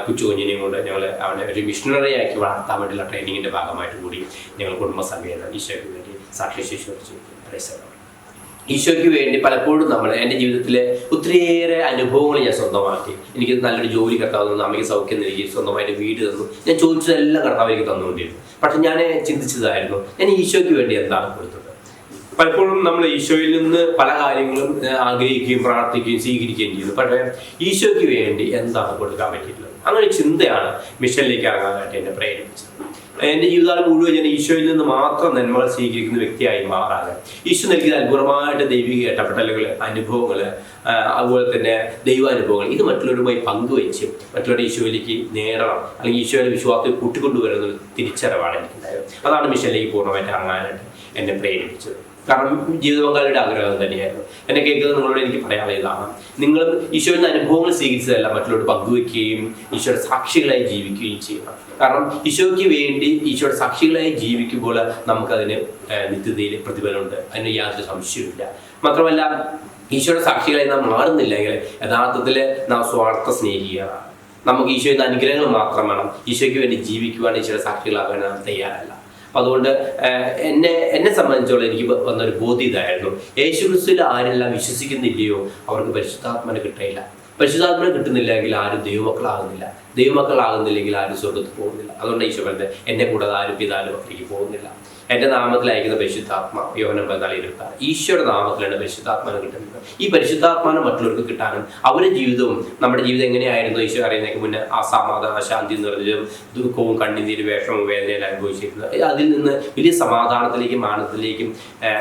S1: കൊച്ചു കുഞ്ഞിനെയും കൊണ്ട് ഞങ്ങൾ അവനെ ഒരു മിഷണറി ആക്കി വളർത്താൻ വേണ്ടിയുള്ള ട്രെയിനിങ്ങിന്റെ ഭാഗമായിട്ട് കൂടി ഞങ്ങൾ കുടുംബസമേതം ഈശോയ്ക്ക് വേണ്ടി സാക്ഷ്യശേഷി ശിശുവരിച്ചു പ്രൈസലോട് ഈശോയ്ക്ക് വേണ്ടി പലപ്പോഴും നമ്മൾ എന്റെ ജീവിതത്തിലെ ഒത്തിരിയേറെ അനുഭവങ്ങൾ ഞാൻ സ്വന്തമാക്കി. എനിക്ക് നല്ലൊരു ജോലി കർത്താവ് തന്നു അമ്മയ്ക്ക് സൗഖ്യം നൽകി സ്വന്തമായിട്ട് വീട് തന്നു. ഞാൻ ചോദിച്ചതെല്ലാം കർത്താവ് എനിക്ക് തന്നുകൊണ്ടിരുന്നു. പക്ഷെ ഞാൻ ചിന്തിച്ചതായിരുന്നു ഞാൻ ഈശോയ്ക്ക് വേണ്ടി എന്താണ് കൊടുത്തത്? പലപ്പോഴും നമ്മൾ ഈശോയിൽ നിന്ന് പല കാര്യങ്ങളും ആഗ്രഹിക്കുകയും പ്രാർത്ഥിക്കുകയും സ്വീകരിക്കുകയും ചെയ്യുന്നു. പക്ഷേ ഈശോയ്ക്ക് വേണ്ടി എന്താണ് കൊടുക്കാൻ പറ്റിയിട്ടുള്ളത്? അങ്ങനെ ചിന്തയാണ് മിഷനിലേക്ക് ഇറങ്ങാനായിട്ട് എന്നെ പ്രേരിപ്പിച്ചത്. എന്റെ ജീവിതകാലം മുഴുവൻ ഞാൻ ഈശോയിൽ നിന്ന് മാത്രം നന്മകൾ സ്വീകരിക്കുന്ന വ്യക്തിയായി മാറാതെ ഈശോ നൽകിയ അത്ഭുതമായിട്ട് ദൈവിക ഇടപെടലുകൾ അനുഭവങ്ങൾ അതുപോലെ തന്നെ ദൈവാനുഭവങ്ങൾ ഇത് മറ്റുള്ളവരുമായി പങ്കുവെച്ച് മറ്റുള്ളവരുടെ ഈശോയിലേക്ക് നേടണം അല്ലെങ്കിൽ ഈശോയുടെ വിശ്വാസത്തിൽ കൂട്ടിക്കൊണ്ടുവരുന്ന തിരിച്ചറിവാണ് എനിക്കുണ്ടായത്. അതാണ് മിഷനിലേക്ക് പൂർണമായിട്ട് ഇറങ്ങാനായിട്ട് എന്നെ പ്രേരിപ്പിച്ചത്. കാരണം ജീവിത പങ്കാളിയുടെ ആഗ്രഹം തന്നെയായിരുന്നു. എന്നെ കേൾക്കുന്നത് നിങ്ങളോട് എനിക്ക് പറയാനുള്ള ഇതാണ്. നിങ്ങൾ ഈശോയുടെ അനുഭവങ്ങൾ സ്വീകരിച്ചതല്ല മറ്റുള്ളവർ പങ്കുവെക്കുകയും ഈശോയുടെ സാക്ഷികളായി ജീവിക്കുകയും ചെയ്യണം കാരണം ഈശോയ്ക്ക് വേണ്ടി ഈശോയുടെ സാക്ഷികളായി ജീവിക്കുമ്പോൾ നമുക്കതിന് നിത്യതയിൽ പ്രതിഫലമുണ്ട്. അതിന് യാതൊരു സംശയവുമില്ല. മാത്രമല്ല ഈശോയുടെ സാക്ഷികളായി നാം മാറുന്നില്ലെങ്കിൽ യഥാർത്ഥത്തിൽ നാം സ്വാർത്ഥ സ്നേഹികളാണ് നമുക്ക് ഈശോയുടെ അനുഗ്രഹങ്ങൾ മാത്രം വേണം. ഈശോയ്ക്ക് വേണ്ടി ജീവിക്കുവാൻ ഈശോയുടെ സാക്ഷികളാകാൻ നാം തയ്യാറല്ല. അപ്പൊ അതുകൊണ്ട് എന്നെ എന്നെ സംബന്ധിച്ചോളം എനിക്ക് വന്നൊരു ബോധ്യം ഇതായിരുന്നു. യേശു ക്രിസ്തുവിൽ ആരെല്ലാം വിശ്വസിക്കുന്നില്ലയോ അവർക്ക് പരിശുദ്ധാത്മനെ കിട്ടില്ല പരിശുദ്ധാത്മനെ കിട്ടുന്നില്ലെങ്കിൽ ആരും ദൈവമക്കളാകുന്നില്ല. ദൈവമക്കളാകുന്നില്ലെങ്കിൽ ആരും സ്വർഗത്ത് പോകുന്നില്ല. അതുകൊണ്ട് ഈശോ പറഞ്ഞത് എന്നെ കൂടാതെ ആരും പിതാലും അത്രയ്ക്ക് പോകുന്നില്ല. എന്റെ നാമത്തിൽ അയക്കുന്ന പരിശുദ്ധാത്മാ യോഹനം പതിനാല് ഇരുപത്തി ഈശോയുടെ നാമത്തിലാണ് പരിശുദ്ധാത്മാനം കിട്ടുന്നത്. ഈ പരിശുദ്ധാത്മാനം മറ്റുള്ളവർക്ക് കിട്ടാനും അവരുടെ ജീവിതവും നമ്മുടെ ജീവിതം എങ്ങനെയായിരുന്നു? ഈശോ അറിയുന്നതിന് മുന്നേ ആ സമാധാന ശാന്തി നിറഞ്ഞതും ദുഃഖവും കണ്ണിന്തിയിൽ വേഷവും വേദനയിൽ അനുഭവിച്ചിരുന്നത്. അതിൽ നിന്ന് വലിയ സമാധാനത്തിലേക്കും ആനന്ദത്തിലേക്കും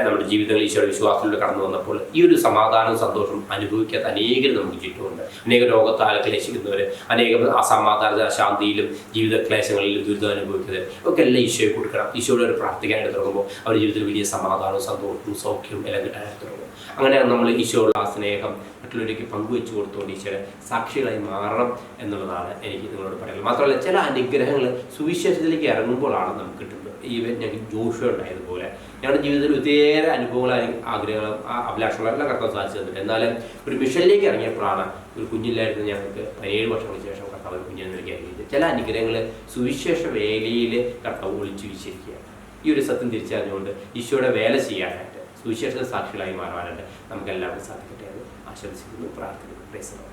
S1: നമ്മുടെ ജീവിതങ്ങൾ ഈശോയുടെ വിശ്വാസത്തിലൂടെ കടന്നു വന്നപ്പോൾ ഈ ഒരു സമാധാനവും സന്തോഷവും അനുഭവിക്കാത്ത അനേകർ നമുക്ക് ചുറ്റുമുണ്ട്. അനേക രോഗത്താൽ ക്ലേശിക്കുന്നവർ അനേകം അസമാധാനത ശാന്തിയിലും ജീവിത ക്ലേശങ്ങളിലും ദുരിതം അനുഭവിക്കുന്നത് ഒക്കെ എല്ലാം ഈശോയെ കൊടുക്കണം. ഈശോയുടെ ഒരു പ്രാർത്ഥിക്കാനായിട്ട് തുടങ്ങുമ്പോൾ അവരുടെ ജീവിതത്തിൽ വലിയ സമാധാനവും സന്തോഷവും സൗഖ്യവും എല്ലാം കിട്ടാനായിട്ട് തുടങ്ങും. അങ്ങനെ നമ്മൾ ഈശോയുള്ള ആ സ്നേഹം മറ്റുള്ളവർക്ക് പങ്കുവെച്ചു കൊടുത്തുകൊണ്ട് ഈശോയുടെ സാക്ഷികളായി മാറണം എന്നുള്ളതാണ് എനിക്ക് നിങ്ങളോട് പറയുന്നത് മാത്രമല്ല ചില അനുഗ്രഹങ്ങൾ സുവിശേഷത്തിലേക്ക് ഇറങ്ങുമ്പോഴാണ് നമുക്ക് കിട്ടുന്നത്. ഈ ഞങ്ങൾക്ക് ജോഷ ഉണ്ടായതുപോലെ. ഞങ്ങളുടെ ജീവിതത്തിൽ ഒത്തിരി അനുഭവങ്ങൾ ആഗ്രഹങ്ങളും ആ അഭിലാഷങ്ങളും എല്ലാം കർത്താവ് സാധിച്ചു തന്നിട്ട് എന്നാലും ഒരു മിഷനിലേക്ക് ഇറങ്ങിയപ്പോഴാണ് ഒരു കുഞ്ഞില്ലായിരുന്നു ഞങ്ങൾക്ക് പതിനേഴ് വർഷങ്ങൾക്ക് ശേഷം കർത്താവ് കുഞ്ഞിനെ നൽകിയായിരിക്കുന്നത് ചില അനുഗ്രഹങ്ങൾ സുവിശേഷ വേലയിൽ കർത്താവ് ഒളിച്ചു വീശിയിരിക്കുകയാണ്. ഈ ഒരു സത്യം തിരിച്ചറിഞ്ഞുകൊണ്ട് ഈശോയുടെ വേല ചെയ്യാനായിട്ട് സുവിശേഷ സാക്ഷികളായി മാറാനായിട്ട് നമുക്കെല്ലാവർക്കും സാധിക്കട്ടെ എന്ന് ആശംസിക്കുന്നു പ്രാർത്ഥിക്കുന്നു. പ്രേസമാണ്